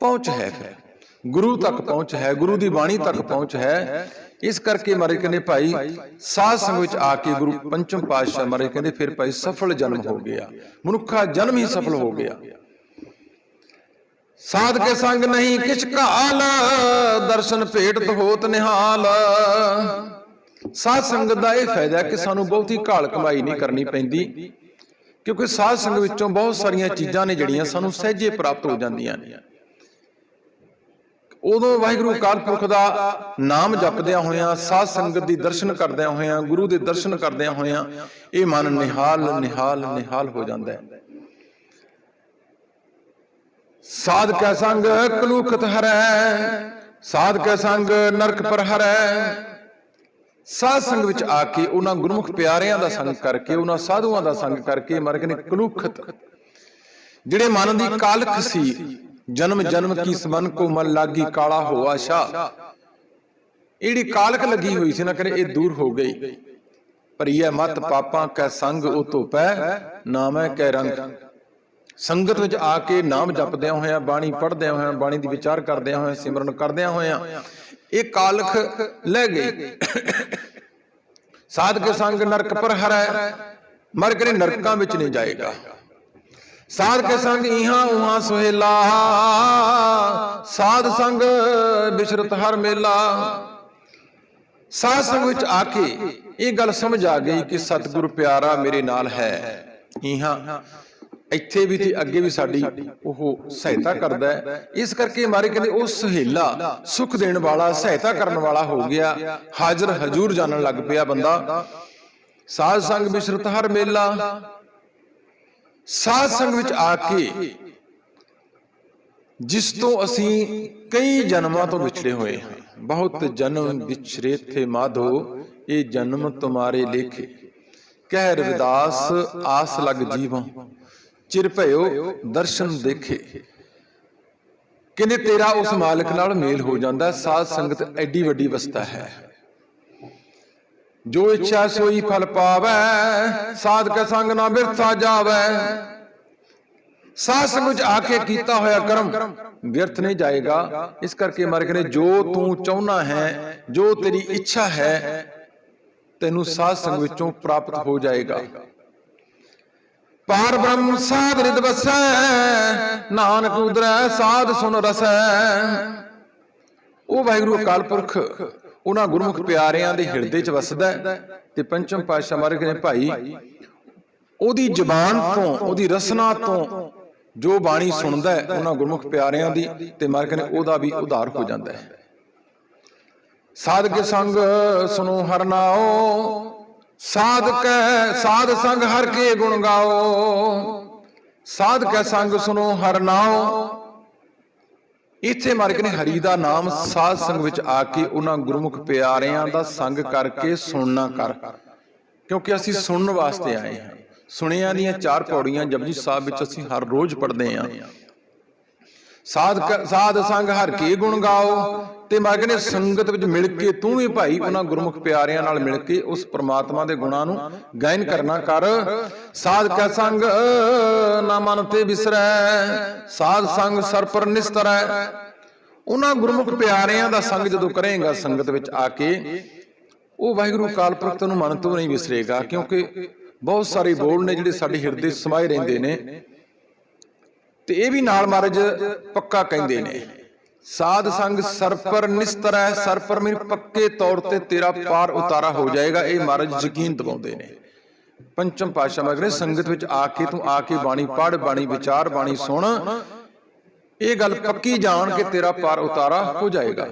ਪਹੁੰਚ ਹੈ ਫਿਰ। ਗੁਰੂ ਤੱਕ ਪਹੁੰਚ ਹੈ, ਗੁਰੂ ਦੀ ਬਾਣੀ ਤੱਕ ਪਹੁੰਚ ਹੈ। ਇਸ ਕਰਕੇ ਮਾਰੇ ਕਹਿੰਦੇ ਭਾਈ, ਸਾਧ ਸੰਗ ਵਿੱਚ ਆ ਕੇ ਗੁਰੂ ਪੰਚਮ ਪਾਤਸ਼ਾਹ ਮਾਰੇ ਕਹਿੰਦੇ ਫਿਰ ਭਾਈ ਸਫਲ ਜਨਮ ਹੋ ਗਿਆ। ਮਨੁੱਖਾ ਜਨਮ ਹੀ ਸਫਲ ਹੋ ਗਿਆ। ਸਾਧ ਕੇ ਸੰਗ ਨਹੀਂ ਕਿਛ ਕਾਲ ਦਰਸ਼ਨ ਭੇਟਤ ਹੋਤ ਨਿਹਾਲ। ਸਾਧ ਸੰਗਤ ਦਾ ਇਹ ਫਾਇਦਾ ਕਿ ਸਾਨੂੰ ਬਹੁਤੀ ਘਾਲ ਕਮਾਈ ਨਹੀਂ ਕਰਨੀ ਪੈਂਦੀ। ਕਿਉਂਕਿ ਸਾਧ ਸੰਗਤ ਵਿੱਚੋਂ ਬਹੁਤ ਸਾਰੀਆਂ ਚੀਜ਼ਾਂ ਨੇ ਜਿਹੜੀਆਂ ਸਾਨੂੰ ਸਹਿਜੇ ਪ੍ਰਾਪਤ ਹੋ ਜਾਂਦੀਆਂ ਨੇ। ਉਦੋਂ ਵਾਹਿਗੁਰੂ ਅਕਾਲ ਪੁਰਖ ਦਾ ਨਾਮ ਜਪਦਿਆਂ ਹੋਇਆਂ, ਸਾਧ ਸੰਗਤ ਦੀ ਦਰਸ਼ਨ ਕਰਦਿਆਂ ਹੋਇਆਂ, ਗੁਰੂ ਦੇ ਦਰਸ਼ਨ ਕਰਦਿਆਂ ਹੋਇਆਂ, ਇਹ ਮਨ ਨਿਹਾਲ ਨਿਹਾਲ ਨਿਹਾਲ ਹੋ ਜਾਂਦਾ ਹੈ। ਸਾਧ ਕੈ ਸੰਗ ਕਲੂਖਤ ਹਰੈ, ਸਾਧ ਕੈ ਸੰਗ ਨਰਕ ਪਰ ਹਰੈ ਸਾਧ ਸੰਗ ਵਿੱਚ ਆ ਕੇ ਉਹਨਾਂ ਗੁਰਮੁਖ ਪਿਆਰਿਆਂ ਦਾ ਸੰਗ ਕਰਕੇ, ਉਹਨਾਂ ਸਾਧੂਆਂ ਦਾ ਸੰਗ ਕਰਕੇ ਮਰਗ ਨੇ ਕਲੂਖਤ, ਜਿਹੜੇ ਮਨ ਦੀ ਕਾਲਖ ਸੀ, ਜਨਮ ਜਨਮ ਕੀ ਸਮਨ ਕੋ ਮਨ ਲਾਗੀ ਕਾਲਾ ਹੋਆ ਸ਼ਾ ਇਹੜੀ ਕਾਲਖ ਲੱਗੀ ਹੋਈ ਸੀ ਨਾ ਕਰੇ, ਇਹ ਦੂਰ ਹੋ ਗਈ। ਪਰਿਐ ਮਤ ਪਾਪਾਂ ਕੈ ਸੰਗ ਉਹ ਧੋਪੈ, ਨਾਮੈ ਕੈ ਰੰਗ। ਸੰਗਤ ਵਿੱਚ ਆ ਕੇ ਨਾਮ ਜਪਦਿਆਂ ਹੋਇਆਂ, ਬਾਣੀ ਪੜ੍ਹਦਿਆਂ ਹੋਇਆਂ, ਬਾਣੀ ਦੀ ਵਿਚਾਰ ਕਰਦਿਆਂ ਹੋਇਆਂ, ਸਿਮਰਨ ਕਰਦਿਆਂ ਹੋਇਆਂ ਇਹ ਕਾਲਖ ਲੈ ਗਈ ਸਾਧ ਕੇ ਸੰਗ ਨਰਕ ਪਰ ਹਰੈ ਮਰ ਕਰੇ ਨਰਕਾਂ ਵਿੱਚ ਨਹੀਂ ਜਾਏਗਾ। ਸਾਧ ਕੇ ਸੰਗ ਇਹਾਂ ਉਹਾਂ ਸੁਹੇਲਾ ਸਾਧ ਸੰਗ ਬਿਸ਼ਰਤ ਹਰ ਮੇਲਾ। ਸਾਧ ਸੰਗ ਵਿੱਚ ਆ ਕੇ ਇਹ ਗੱਲ ਸਮਝ ਆ ਗਈ ਕਿ ਸਤਿਗੁਰ ਪਿਆਰਾ ਮੇਰੇ ਨਾਲ ਹੈ। ਇਹਾਂ ਇੱਥੇ ਵੀ ਤੇ ਅੱਗੇ ਵੀ ਸਾਡੀ ਉਹ ਸਹਾਇਤਾ ਕਰਦਾ ਹੈ। ਇਸ ਕਰਕੇ ਮਾਰੇ ਕਹਿੰਦੇ ਉਹ ਸੁਹੇਲਾ ਸੁਖ ਦੇਣ ਵਾਲਾ, ਸਹਾਇਤਾ ਕਰਨ ਵਾਲਾ ਹੋ ਗਿਆ। ਹਾਜ਼ਰ ਹਜੂਰ ਜਾਣਨ ਲੱਗ ਪਿਆ ਬੰਦਾ। ਸਾਧ ਸੰਗ ਬਿਸ਼ਰਤ ਹਰ ਮੇਲਾ। ਸਾਧ ਸੰਗ ਵਿੱਚ ਆ ਕੇ ਜਿਸ ਤੋਂ ਅਸੀਂ ਕਈ ਜਨਮਾਂ ਤੋਂ ਵਿਛੜੇ ਹੋਏ ਹਾਂ। ਬਹੁਤ ਜਨਮ ਵਿਛੜੇ ਥੇ ਮਾਧੋ, ਇਹ ਜਨਮ ਤੁਮਾਰੇ ਲੇਖੇ। ਕਹਿ ਰਵਿਦਾਸ, ਆਸ ਲਗ ਜੀਵਾਂ। ਚਿਰ ਭਇਓ ਦਰਸ਼ਨ ਦੇਖੇ। ਕਿਨੇ ਤੇਰਾ ਉਸ ਮਾਲਕ ਨਾਲ ਮੇਲ ਹੋ ਜਾਂਦਾ। ਸਾਧ ਸੰਗਤ ਐਡੀ ਵੱਡੀ ਵਸਤਾ ਹੈ। ਜੋ ਇੱਛਾ ਸੋਈ ਫਲ ਪਾਵੈ ਸਾਧ ਸੰਗ ਨਾ ਬਿਰਥਾ ਜਾਵੈ। ਸਾਧ ਸੰਗ ਵਿੱਚ ਆ ਕੇ ਕੀਤਾ ਹੋਇਆ ਕਰਮ ਵਿਅਰਥ ਨਹੀਂ ਜਾਏਗਾ। ਇਸ ਕਰਕੇ ਮਾਰੇ ਕਹਿੰਦੇ ਜੋ ਤੂੰ ਚਾਹੁੰਨਾ ਹੈ, ਜੋ ਤੇਰੀ ਇੱਛਾ ਹੈ, ਤੈਨੂੰ ਸਾਧ ਸੰਗ ਵਿੱਚੋਂ ਪ੍ਰਾਪਤ ਹੋ ਜਾਏਗਾ। ਪਾਰ ਬ੍ਰਹਮ ਸਾਧ ਰਿਦ ਵਸੈ, ਨਾਨਕ ਉਦਰੈ ਸਾਧ ਸੁਨ ਰਸੈ। ਉਹ ਵਾਹਿਗੁਰੂ ਅਕਾਲ ਪੁਰਖ ਉਹਨਾਂ ਗੁਰਮੁਖ ਪਿਆਰਿਆਂ ਦੇ ਹਿਰਦੇ 'ਚ ਵਸਦਾ ਤੇ ਪੰਚਮ ਪਾਤਸ਼ਾਹ ਮਾਰੇ ਕਹਿੰਦੇ, ਭਾਈ, ਉਹਦੀ ਜ਼ਬਾਨ ਤੋਂ, ਉਹਦੀ ਰਸਨਾ ਤੋਂ ਜੋ ਬਾਣੀ ਸੁਣਦਾ ਉਹਨਾਂ ਗੁਰਮੁਖ ਪਿਆਰਿਆਂ ਦੀ ਤੇ ਮਾਰੇ ਕਹਿੰਦੇ, ਉਹਦਾ ਵੀ ਉਧਾਰ ਹੋ ਜਾਂਦਾ ਹੈ। ਸਾਧ ਕੇ ਸੰਗ ਸੁਨੋ ਹਰ ਨਾਉ ਸਾਧ ਕੈ ਸਾਧ ਸੰਗ ਹਰ ਕੇ ਗੁਣ ਗਾਓ। ਸਾਧ ਕੈ ਸੰਗ ਸੁਨੋ ਹਰ ਨਾਉ। ਇੱਥੇ ਮਾਰਕ ਨੇ ਹਰੀ ਦਾ ਨਾਮ ਸਾਧ ਸੰਗ ਵਿੱਚ ਆ ਕੇ ਉਹਨਾਂ ਗੁਰਮੁਖ ਪਿਆਰਿਆਂ ਦਾ ਸੰਗ ਕਰਕੇ ਸੁਣਨਾ ਕਰ। ਕਿਉਂਕਿ ਅਸੀਂ ਸੁਣਨ ਵਾਸਤੇ ਆਏ ਹਾਂ। ਸੁਣਿਆ ਦੀਆਂ ਚਾਰ ਪੌੜੀਆਂ ਜਪਜੀ ਸਾਹਿਬ ਵਿੱਚ ਅਸੀਂ ਹਰ ਰੋਜ਼ ਪੜ੍ਹਦੇ ਹਾਂ। ਸਾਧ ਸਾਧ ਸੰਗ ਹਰ ਕੀ ਗੁਣ ਗਾਓ। ਤੇ ਮਾਰਗ ਨੇ ਸੰਗਤ ਵਿੱਚ ਮਿਲ ਕੇ ਤੂੰ ਵੀ ਭਾਈ ਉਹਨਾਂ ਗੁਰਮੁਖ ਪਿਆਰਿਆਂ ਨਾਲ ਮਿਲ ਕੇ ਉਸ ਪ੍ਰਮਾਤਮਾ ਦੇ ਗੁਣਾਂ ਨੂੰ ਗਾਇਨ ਕਰਨਾ ਕਰ। ਸਾਧ ਕੈ ਸੰਗ, ਨਾ ਮਨ ਤੇ ਵਿਸਰੈ ਸਾਧ ਸੰਗ ਸਰ ਨਿਸਤਰੈ। ਉਹਨਾਂ ਗੁਰਮੁਖ ਪਿਆਰਿਆਂ ਦਾ ਸੰਗ ਜਦੋਂ ਕਰੇਗਾ ਸੰਗਤ ਵਿੱਚ ਆ ਕੇ, ਉਹ ਵਾਹਿਗੁਰੂ ਕਾਲ ਪੁਰਖ ਤੈਨੂੰ ਮਨ ਤੋਂ ਨਹੀਂ ਵਿਸਰੇਗਾ, ਕਿਉਂਕਿ ਬਹੁਤ ਸਾਰੇ ਬੋਲ ਨੇ ਜਿਹੜੇ ਸਾਡੇ ਹਿਰਦੇ ਸਮਾਏ ਰਹਿੰਦੇ ਨੇ। ਤੇ ਇਹ ਵੀ ਨਾਲ ਮਹਾਰਾਜ ਪੱਕਾ ਕਹਿੰਦੇ ਨੇ। ਸਾਧ ਸੰਗ ਸਰਪਰ ਨਿਸਤਰੈ ਸਰਪਰ ਮੇਰੇ ਪੱਕੇ ਤੌਰ ਤੇ ਤੇਰਾ ਪਾਰ ਉਤਾਰਾ ਹੋ ਜਾਏਗਾ, ਇਹ ਮਹਾਰਾਜ ਯਕੀਨ ਦਿਵਾਉਂਦੇ ਨੇ। ਪੰਚਮ ਪਾਸ਼ਾ ਮਗਰੇ ਸੰਗਤ ਵਿੱਚ ਆ ਕੇ ਤੂੰ ਆ ਕੇ ਬਾਣੀ ਪੜ ਬਾਣੀ ਵਿਚਾਰ, ਬਾਣੀ ਸੁਣ। ਇਹ ਗੱਲ ਪੱਕੀ ਜਾਣ ਕੇ ਤੇਰਾ ਪਾਰ ਉਤਾਰਾ ਹੋ ਜਾਏਗਾ।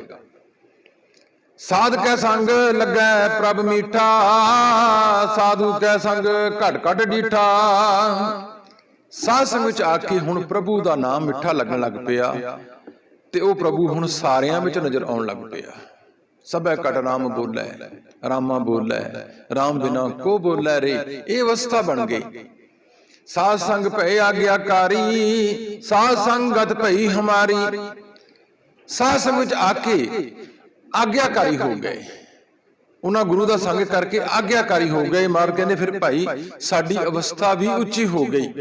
ਸਾਧ ਕੈ ਸੰਗ ਲੱਗੈ ਪ੍ਰਭ ਮੀਠਾ, ਸਾਧੂ ਕੈ ਸੰਗ ਘਟ ਘਟ ਡੀਠਾ। ਸਾਧ ਸੰਗ ਵਿੱਚ ਆ ਕੇ ਹੁਣ ਪ੍ਰਭੂ ਦਾ ਨਾਮ ਮਿੱਠਾ ਲੱਗਣ ਲੱਗ ਪਿਆ ਤੇ ਉਹ ਪ੍ਰਭੂ ਹੁਣ ਸਾਰਿਆਂ ਵਿੱਚ ਨਜ਼ਰ ਆਉਣ ਲੱਗ ਪਿਆ। ਸਭੈ ਕਟ ਰਾਮ ਬੋਲੇ, ਰਾਮਾ ਬੋਲੇ, ਰਾਮ ਬਿਨਾ ਕੋ ਬੋਲੇ ਰੇ, ਇਹ ਅਵਸਥਾ ਬਣ ਗਈ। ਸਾਧ ਸੰਗ ਭੈ ਆਗਿਆਕਾਰੀ ਸਾਧ ਸੰਗਤ ਭਈ ਹਮਾਰੀ। ਸਾਧ ਸੰਗ ਵਿੱਚ ਆ ਕੇ ਆਗਿਆਕਾਰੀ ਹੋ ਗਏ। ਉਹਨਾਂ ਗੁਰੂ ਦਾ ਸੰਗ ਕਰਕੇ ਆਗਿਆਕਾਰੀ ਹੋ ਗਏ। ਮਾਰ ਕਹਿੰਦੇ ਫਿਰ ਭਾਈ, ਸਾਡੀ ਅਵਸਥਾ ਵੀ ਉੱਚੀ ਹੋ ਗਈ।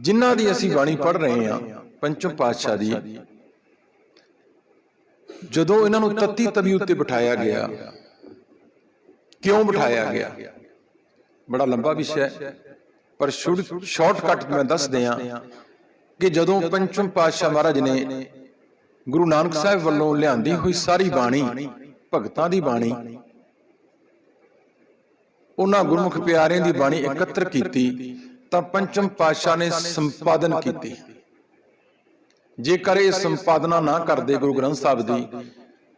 ਜਿਨ੍ਹਾਂ ਦੀ ਅਸੀਂ ਬਾਣੀ ਪੜ੍ਹ ਰਹੇ ਹਾਂ ਪੰਚਮ ਪਾਤਸ਼ਾਹ ਦੀ ਜਦੋਂ ਇਹਨਾਂ ਨੂੰ ਤਤੀ ਤਵੀ ਉੱਤੇ ਬਿਠਾਇਆ ਗਿਆ ਕਿਉਂ ਬਿਠਾਇਆ ਗਿਆ? ਬੜਾ ਲੰਬਾ ਵਿਸ਼ਾ ਹੈ। ਪਰ ਸ਼ਾਰਟਕਟ ਮੈਂ ਦੱਸ ਦਿਆਂ ਕਿ ਜਦੋਂ ਪੰਚਮ ਪਾਤਸ਼ਾਹ ਮਹਾਰਾਜ ਨੇ ਗੁਰੂ ਨਾਨਕ ਸਾਹਿਬ ਵੱਲੋਂ ਲਿਆਂਦੀ ਹੋਈ ਸਾਰੀ ਬਾਣੀ ਭਗਤਾਂ ਦੀ ਬਾਣੀ। ਉਹਨਾਂ ਗੁਰਮੁਖ ਪਿਆਰਿਆਂ ਦੀ ਬਾਣੀ ਇਕੱਤਰ ਕੀਤੀ। ਤਾਂ ਪੰਚਮ ਪਾਤਸ਼ਾਹ ਨੇ ਸੰਪਾਦਨ ਕੀਤੀ। ਜੇਕਰ ਇਹ ਸੰਪਾਦਨਾ ਨਾ ਕਰਦੇ ਗੁਰੂ ਗ੍ਰੰਥ ਸਾਹਿਬ ਦੀ,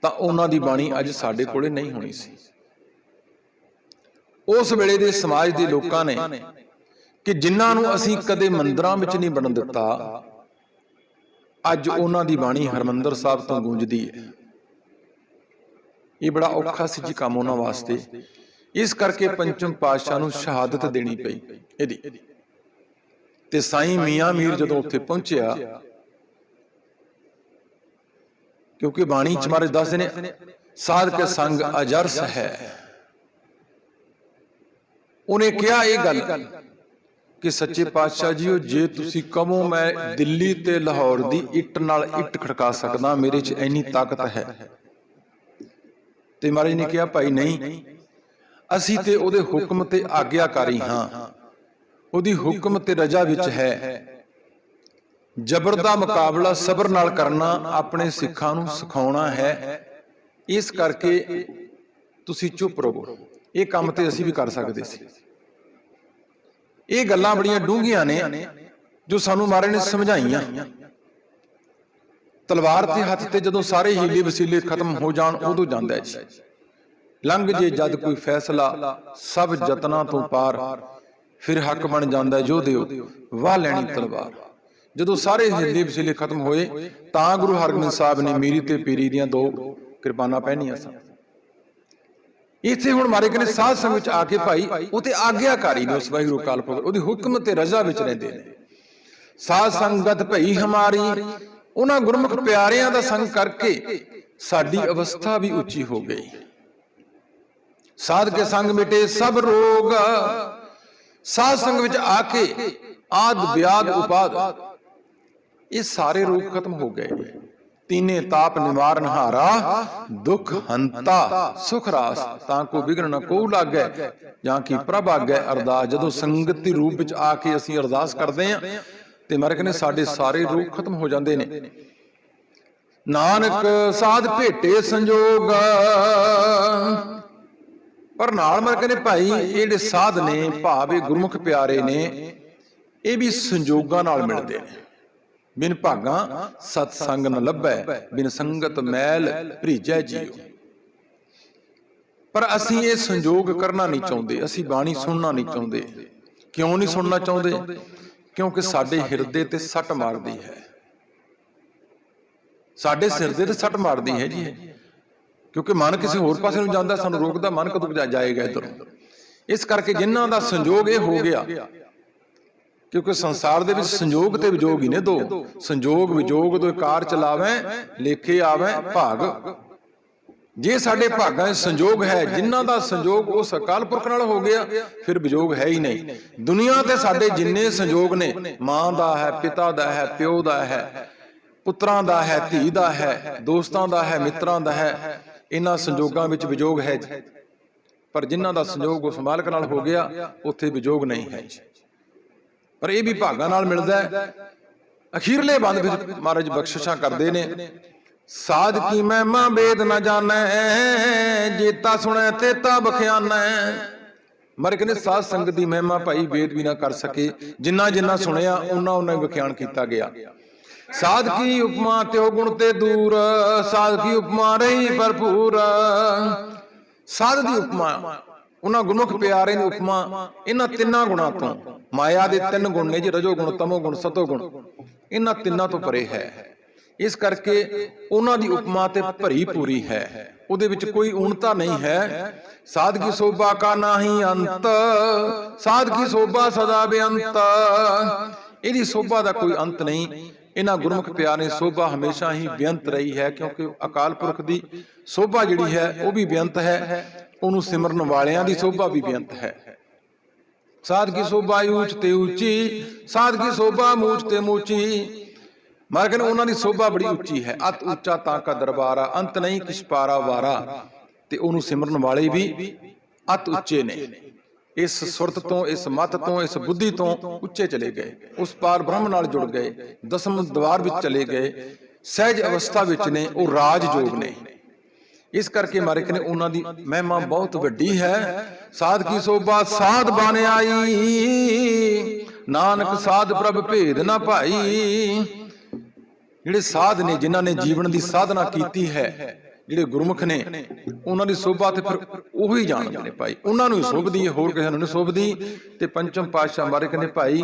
ਤਾਂ ਉਹਨਾਂ ਦੀ ਬਾਣੀ ਅੱਜ ਸਾਡੇ ਕੋਲੇ ਨਹੀਂ ਹੋਣੀ ਸੀ। ਉਸ ਵੇਲੇ ਦੇ ਸਮਾਜ ਦੇ ਲੋਕਾਂ ਨੇ ਕਿ ਜਿਨ੍ਹਾਂ ਨੂੰ ਅਸੀਂ ਕਦੇ ਮੰਦਰਾਂ ਵਿੱਚ ਨਹੀਂ ਬਣਨ ਦਿੱਤਾ, ਅੱਜ ਉਹਨਾਂ ਦੀ ਬਾਣੀ ਹਰਮੰਦਰ ਸਾਹਿਬ ਤੋਂ ਗੂੰਜਦੀ ਹੈ ਇਹ ਬੜਾ ਔਖਾ ਸੀ ਜੀ ਕੰਮ ਉਹਨਾਂ ਵਾਸਤੇ। ਇਸ ਕਰਕੇ ਪੰਚਮ ਪਾਤਸ਼ਾਹ ਨੂੰ ਸ਼ਹਾਦਤ ਦੇਣੀ ਪਈ ਇਹਦੀ। ਤੇ ਸਾਈਂ ਮੀਆਂ ਮੀਰ ਜਦੋਂ ਉੱਥੇ ਪਹੁੰਚਿਆ, ਕਿਉਂਕਿ ਬਾਣੀ ਚ ਮਹਾਰਾਜ ਦੱਸਦੇ ਨੇ, ਸਾਧ ਸੰਗ ਅਜਰਸ ਹੈ। ਉਹਨੇ ਕਿਹਾ ਇਹ ਗੱਲ ਕਿ ਸੱਚੇ ਪਾਤਸ਼ਾਹ ਜੀਓ, ਜੇ ਤੁਸੀਂ ਕਹੋ ਮੈਂ ਦਿੱਲੀ ਤੇ ਲਾਹੌਰ ਦੀ ਇੱਟ ਨਾਲ ਇੱਟ ਖੜਕਾ ਸਕਦਾ, ਮੇਰੇ 'ਚ ਇੰਨੀ ਤਾਕਤ ਹੈ। ਤੇ ਮਹਾਰਾਜ ਨੇ ਕਿਹਾ, ਭਾਈ ਨਹੀਂ, ਅਸੀਂ ਤੇ ਉਹਦੇ ਹੁਕਮ ਤੇ ਆਗਿਆਕਾਰੀ ਹਾਂ। ਉਹਦੀ ਹੁਕਮ ਤੇ ਰਜਾ ਵਿੱਚ ਹੈ। ਜ਼ਬਰ ਦਾ ਮੁਕਾਬਲਾ ਸਬਰ ਨਾਲ ਕਰਨਾ ਆਪਣੇ ਸਿੱਖਾਂ ਨੂੰ ਸਿਖਾਉਣਾ ਹੈ। ਇਸ ਕਰਕੇ ਤੁਸੀਂ ਚੁੱਪ ਰਹੋ। ਇਹ ਕੰਮ ਤੇ ਅਸੀਂ ਵੀ ਕਰ ਸਕਦੇ ਸੀ। ਇਹ ਗੱਲਾਂ ਬੜੀਆਂ ਡੂੰਘੀਆਂ ਨੇ ਜੋ ਸਾਨੂੰ ਮਾਰੇ ਨੇ ਸਮਝਾਈਆਂ। ਤਲਵਾਰ ਤੇ ਹੱਥ ਤੇ ਜਦੋਂ ਸਾਰੇ ਹੀਲੇ ਵਸੀਲੇ ਖਤਮ ਹੋ ਜਾਣ ਉਦੋਂ ਜਾਂਦਾ ਹੈ। ਜੀ ਲੰਘ ਜੇ ਜਦ ਕੋਈ ਫੈਸਲਾ ਸਭ ਯਤਨਾਂ ਤੋਂ ਪਾਰ ਫਿਰ ਹੱਕ ਬਣ ਜਾਂਦਾ ਯੋਧਿਓ ਵਾਹ ਲੈਣੀ ਤਲਵਾਰ। ਜਦੋਂ ਸਾਰੇ ਹੀਲੇ ਵਸੀਲੇ ਖਤਮ ਹੋਏ, ਤਾਂ ਗੁਰੂ ਹਰਗੋਬਿੰਦ ਸਾਹਿਬ ਨੇ ਮੀਰੀ ਤੇ ਪੀਰੀ ਦੀਆਂ ਦੋ ਕਿਰਪਾਨਾਂ ਪਹਿਨੀਆਂ ਸਨ। ਇੱਥੇ ਹੁਣ ਮਾਰੇ ਕਹਿੰਦੇ ਸਾਧ ਸੰਗ ਵਿੱਚ ਆ ਕੇ ਭਾਈ, ਉਹ ਤੇ ਆਗਿਆਕਾਰੀ ਨੇ ਉਸ ਵਾਹਿਗੁਰੂ ਕਾਲ ਪੁਰਖ, ਉਹਦੀ ਹੁਕਮ ਤੇ ਰਜ਼ਾ ਵਿੱਚ ਰਹਿੰਦੇ ਨੇ। ਸਾਧ ਸੰਗਤ ਭਈ ਹਮਾਰੀ, ਉਹਨਾਂ ਗੁਰਮੁਖ ਪਿਆਰਿਆਂ ਦਾ ਸੰਗ ਕਰਕੇ ਸਾਡੀ ਅਵਸਥਾ ਵੀ ਉੱਚੀ ਹੋ ਗਈ। ਸਾਧ ਕੇ ਸੰਗ ਮਿਟੇ ਸਭ ਰੋਗ ਸਾਧ ਸੰਗ ਵਿੱਚ ਆ ਕੇ ਆਦ ਵਿਆਦ ਉਪਾਦ। ਇਹ ਸਾਰੇ ਰੋਗ ਖਤਮ ਹੋ ਗਏ। ਤੀਨੇ ਤਾਪ ਨਿਵਾਰਨ ਹਾਰਾ, ਦੁਖ ਹੰਤਾ, ਸੁਖ ਰਾਸ। ਤਾਂ ਕੋ ਵਿਗਨ ਨ ਕੋ ਲਾਗੈ, ਜਾਂ ਕੀ ਪ੍ਰਭ ਆਗੈ ਅਰਦਾਸ। ਜਦੋਂ ਸੰਗਤੀ ਰੂਪ ਵਿੱਚ ਆ ਕੇ ਅਸੀਂ ਅਰਦਾਸ ਕਰਦੇ ਆਂ, ਤੇ ਮਰ ਕਹਿੰਦੇ ਸਾਡੇ ਸਾਰੇ ਰੂਪ ਖਤਮ ਹੋ ਜਾਂਦੇ ਨੇ। ਨਾਨਕ ਸਾਧ ਭੇਟੇ ਸੰਜੋਗ ਪਰ ਨਾਲ ਮਰ ਕਹਿੰਦੇ ਭਾਈ, ਇਹ ਜਿਹੜੇ ਸਾਧ ਨੇ, ਭਾਵੇਂ ਗੁਰਮੁਖ ਪਿਆਰੇ ਨੇ, ਇਹ ਵੀ ਸੰਜੋਗਾਂ ਨਾਲ ਮਿਲਦੇ ਨੇ। ਬਿਨ ਭਾਗਾ ਸਤ ਸੰਗ ਨ ਲੱਭੈ, ਬਿਨ ਸੰਗਤ ਮੈਲ ਭਰੀਜੈ ਜੀਉ ਪਰ ਅਸੀਂ ਇਹ ਸੰਜੋਗ ਕਰਨਾ ਨਹੀਂ ਚਾਹੁੰਦੇ, ਅਸੀਂ ਬਾਣੀ ਸੁਣਨਾ ਨਹੀਂ ਚਾਹੁੰਦੇ। ਕਿਉਂ ਨਹੀਂ ਸੁਣਨਾ ਚਾਹੁੰਦੇ? ਕਿਉਂਕਿ ਸਾਡੇ ਹਿਰਦੇ ਤੇ ਸੱਟ ਮਾਰਦੀ ਹੈ। ਸਾਡੇ ਸਿਰ ਦੇ ਤੇ ਸੱਟ ਮਾਰਦੀ ਹੈ ਜੀ ਕਿਉਂਕਿ ਮਨ ਕਿਸੇ ਹੋਰ ਪਾਸੇ ਨੂੰ ਜਾਂਦਾ, ਸਾਨੂੰ ਰੋਕਦਾ, ਮਨ ਕਦੋਂ ਜਾਏਗਾ ਇੱਧਰ। ਇਸ ਕਰਕੇ ਜਿਨ੍ਹਾਂ ਦਾ ਸੰਜੋਗ ਇਹ ਹੋ ਗਿਆ, ਕਿਉਂਕਿ ਸੰਸਾਰ ਦੇ ਵਿੱਚ ਸੰਜੋਗ ਤੇ ਵਿਜੋਗ ਹੀ ਨੇ ਦੋ। ਸੰਜੋਗ, ਵਿਜੋਗ, ਦੋ ਕਾਰ ਚਲਾਵੇਂ, ਲੇਖੇ ਆਵੇਂ, ਭਾਗ। ਜੇ ਸਾਡੇ ਭਾਗਾਂ 'ਚ ਸੰਜੋਗ ਹੈ, ਜਿਨ੍ਹਾਂ ਦਾ ਸੰਜੋਗ ਉਸ ਅਕਾਲ ਪੁਰਖ ਨਾਲ ਹੋ ਗਿਆ, ਫਿਰ ਵਿਜੋਗ ਹੈ ਹੀ ਨਹੀਂ। ਦੁਨੀਆ ਤੇ ਸਾਡੇ ਜਿੰਨੇ ਸੰਜੋਗ ਨੇ, ਮਾਂ ਦਾ ਹੈ, ਪਿਤਾ ਦਾ ਹੈ, ਪਿਓ ਦਾ ਹੈ, ਪੁੱਤਰਾਂ ਦਾ ਹੈ, ਧੀ ਦਾ ਹੈ, ਦੋਸਤਾਂ ਦਾ ਹੈ, ਮਿੱਤਰਾਂ ਦਾ ਹੈ ਇਹਨਾਂ ਸੰਜੋਗਾਂ ਵਿੱਚ ਵਿਜੋਗ ਹੈ ਪਰ ਜਿਨ੍ਹਾਂ ਦਾ ਸੰਜੋਗ ਉਸ ਮਾਲਕ ਨਾਲ ਹੋ ਗਿਆ, ਉੱਥੇ ਵਿਜੋਗ ਨਹੀਂ ਹੈ ਪਰ ਇਹ ਵੀ ਭਾਗਾਂ ਨਾਲ ਮਿਲਦਾ ਹੈ। ਅਖੀਰਲੇ ਬੰਦ ਵਿੱਚ ਮਹਾਰਾਜ ਬਖਸ਼ਿਸ਼ਾਂ ਕਰਦੇ ਨੇ। ਸਾਧ ਕੀ ਮਹਿਮਾ ਬੇਦ ਨਾ ਜਾਣੈ, ਜੇਤਾ ਸੁਣੈ ਤੇ ਤਾ ਬਖਿਆਨੈ ਮਰ ਕਹਿੰਦੇ, ਸਾਧ ਸੰਗਤ ਦੀ ਮਹਿਮਾ ਭਾਈ ਵੇਦ ਵੀ ਨਾ ਕਰ ਸਕੇ। ਜਿੰਨਾ ਜਿੰਨਾ ਸੁਣਿਆ ਉਹਨਾਂ ਉਹਨਾਂ ਹੀ ਵਿਖਿਆਨ ਕੀਤਾ ਗਿਆ। ਸਾਧ ਕੀ ਉਪਮਾ ਤਿਉ ਗੁਣ ਤੇ ਦੂਰ, ਸਾਧ ਕੀ ਉਪਮਾ ਰਹੀ ਭਰਪੂਰ। ਸਾਧ ਦੀ ਉਪਮਾ, ਉਹਨਾਂ ਗੁਰਮੁਖ ਪਿਆਰੇ ਦੀ ਉਪਮਾ, ਇਹਨਾਂ ਤਿੰਨਾਂ ਗੁਣਾਂ ਤੋਂ। ਮਾਇਆ ਦੇ ਤਿੰਨ ਗੁਣ ਨੇ ਜੀ, ਰਜੋ ਗੁਣ, ਤਮੋ ਗੁਣ, ਸਤੋ ਗੁਣ। ਇਹਨਾਂ ਤਿੰਨਾਂ ਤੋਂ ਪਰੇ ਹੈ। ਇਸ ਕਰਕੇ ਉਹਨਾਂ ਦੀ ਉਪਮਾ ਤੇ ਭਰੀ ਪੂਰੀ ਹੈ। ਉਹਦੇ ਵਿੱਚ ਕੋਈ ਊਣਤਾ ਨਹੀਂ ਹੈ। ਸਾਧਕੀ ਸੋਭਾ ਕਾ ਨਾਹੀ ਅੰਤ ਸਾਧਕੀ ਸੋਭਾ ਸਦਾ ਬੇਅੰਤ। ਇਹਦੀ ਸੋਭਾ ਦਾ ਕੋਈ ਅੰਤ ਨਹੀਂ। ਇਹਨਾਂ ਗੁਰਮੁਖ ਪਿਆਰੇ ਸੋਭਾ ਹਮੇਸ਼ਾ ਹੀ ਬੇਅੰਤ ਰਹੀ ਹੈ, ਕਿਉਂਕਿ ਅਕਾਲ ਪੁਰਖ ਦੀ ਸੋਭਾ ਜਿਹੜੀ ਹੈ, ਉਹ ਵੀ ਬੇਅੰਤ ਹੈ, ਉਹਨੂੰ ਸਿਮਰਨ ਵਾਲਿਆਂ ਦੀ ਸੋਭਾ ਵੀ ਬੇਅੰਤ ਹੈ। ਸਾਧ ਸੋਭਾ ਉੱਚ ਤੇ ਉੱਚੀ ਸਾਧ ਸੋਭਾ ਮੂਚ ਤੇ ਮੂਚੀ। ਮੈਂ ਕਹਿੰਦਾ ਉਹਨਾਂ ਦੀ ਸੋਭਾ ਬੜੀ ਉੱਚੀ ਹੈ, ਅਤ ਉੱਚਾ ਤਾਂ ਕਾ ਦਰਬਾਰਾ, ਅੰਤ ਨਹੀਂ ਕਿਛ ਪਾਰਾ ਵਾਰਾ, ਤੇ ਉਹਨੂੰ ਸਿਮਰਨ ਵਾਲੇ ਵੀ ਅਤ ਉੱਚੇ ਨੇ। ਇਸ ਸੁਰਤ ਤੋਂ, ਇਸ ਮਤ ਤੋਂ, ਇਸ ਬੁੱਧੀ ਤੋਂ ਉੱਚੇ ਚਲੇ ਗਏ। ਉਸ ਪਾਰ ਬ੍ਰਹਮ ਨਾਲ ਜੁੜ ਗਏ। ਦਸਮ ਦਵਾਰ ਵਿੱਚ ਚਲੇ ਗਏ। ਸਹਿਜ ਅਵਸਥਾ ਵਿੱਚ ਨੇ, ਉਹ ਰਾਜ ਜੋਗ ਨੇ। ਇਸ ਕਰਕੇ ਮਾਰੇ ਨੇ ਉਹਨਾਂ ਦੀ ਮਹਿਮਾ ਬਹੁਤ ਵੱਡੀ ਹੈ। ਸਾਧਕੀ ਸੋਭਾ, ਸਾਧ ਬਣ ਆਈ। ਨਾਨਕ ਸਾਧ ਪ੍ਰਭ ਭੇਦ ਨਾ ਭਾਈ। ਜਿਹੜੇ ਸਾਧ ਨੇ, ਜਿਨ੍ਹਾਂ ਨੇ ਜੀਵਨ ਦੀ ਸਾਧਨਾ ਕੀਤੀ ਹੈ ਜਿਹੜੇ ਗੁਰਮੁਖ ਨੇ, ਉਹਨਾਂ ਦੀ ਸੋਭਾ ਤੇ ਫਿਰ ਉਹੀ ਜਾਣਦੇ ਨੇ ਭਾਈ। ਉਹਨਾਂ ਨੂੰ ਸੋਭਦੀ ਹੈ, ਹੋਰ ਕਿਸੇ ਨੂੰ ਨਹੀਂ ਸੋਭਦੀ। ਤੇ ਪੰਚਮ ਪਾਤਸ਼ਾਹ ਮਾਰੇ ਕਹਿੰਦੇ, ਭਾਈ,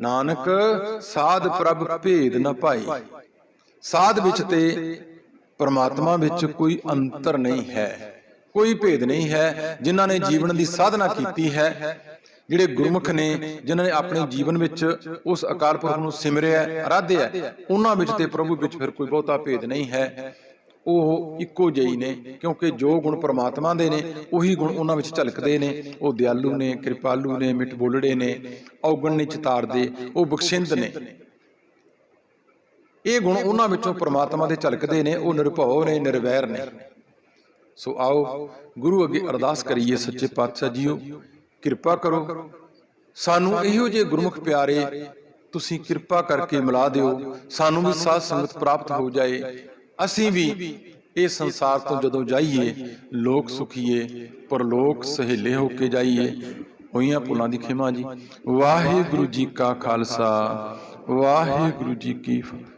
ਨਾਨਕ, ਸਾਧ ਪ੍ਰਭ ਭੇਦ ਨਾ ਭਾਈ। ਸਾਧ ਵਿੱਚ ਤੇ ਪਰਮਾਤਮਾ ਵਿੱਚ ਕੋਈ ਅੰਤਰ ਨਹੀਂ ਹੈ, ਕੋਈ ਭੇਦ ਨਹੀਂ ਹੈ। ਜਿਨ੍ਹਾਂ ਨੇ ਜੀਵਨ ਦੀ ਸਾਧਨਾ ਕੀਤੀ ਹੈ, ਜਿਹੜੇ ਗੁਰਮੁਖ ਨੇ, ਜਿਨ੍ਹਾਂ ਨੇ ਆਪਣੇ ਜੀਵਨ ਵਿੱਚ ਉਸ ਅਕਾਲ ਪੁਰਖ ਨੂੰ ਸਿਮਰਿਆ ਆਰਾਧਿਆ ਉਹਨਾਂ ਵਿੱਚ ਤੇ ਪ੍ਰਭੂ ਵਿੱਚ ਫਿਰ ਕੋਈ ਬਹੁਤਾ ਭੇਦ ਨਹੀਂ ਹੈ। ਉਹ ਇੱਕੋ ਜਿਹੀ ਨੇ ਕਿਉਂਕਿ ਜੋ ਗੁਣ ਪ੍ਰਮਾਤਮਾ ਦੇ ਨੇ ਉਹੀ ਗੁਣ ਉਹਨਾਂ ਵਿੱਚ ਝਲਕਦੇ ਨੇ। ਉਹ ਦਿਆਲੂ ਨੇ ਕਿਰਪਾਲੂ ਨੇ ਮਿੱਠ ਬੋਲੜੇ ਨੇ ਔਗਣ ਨੇ ਚਿਤਾਰਦੇ ਉਹ ਬਖਸ਼ਿੰਦ ਨੇ। ਇਹ ਗੁਣ ਉਹਨਾਂ ਵਿੱਚੋਂ ਪ੍ਰਮਾਤਮਾ ਦੇ ਝਲਕਦੇ ਨੇ ਉਹ ਨਿਰਭਉ ਨੇ ਨਿਰਵੈਰ ਨੇ। ਸੋ ਆਓ ਗੁਰੂ ਅੱਗੇ ਅਰਦਾਸ ਕਰੀਏ ਸੱਚੇ ਪਾਤਸ਼ਾਹ ਜੀਓ। ਕਿਰਪਾ ਕਰੋ। ਸਾਨੂੰ ਇਹੋ ਜਿਹੇ ਗੁਰਮੁਖ ਪਿਆਰੇ ਤੁਸੀਂ ਕਿਰਪਾ ਕਰਕੇ ਮਿਲਾ ਦਿਓ। ਸਾਨੂੰ ਵੀ ਸਾਧ ਸੰਗਤ ਪ੍ਰਾਪਤ ਹੋ ਜਾਏ। ਅਸੀਂ ਵੀ ਇਹ ਸੰਸਾਰ ਤੋਂ ਜਦੋਂ ਜਾਈਏ, ਲੋਕ ਸੁਖੀਏ, ਪਰਲੋਕ ਸਹੇਲੇ ਹੋ ਕੇ ਜਾਈਏ। ਹੋਈਆਂ ਪੁਲਾਂ ਦੀ ਖਿਮਾ ਜੀ। ਵਾਹਿਗੁਰੂ ਜੀ ਕਾ ਖਾਲਸਾ, ਵਾਹਿਗੁਰੂ ਜੀ ਕੀ ਫਤਿਹ।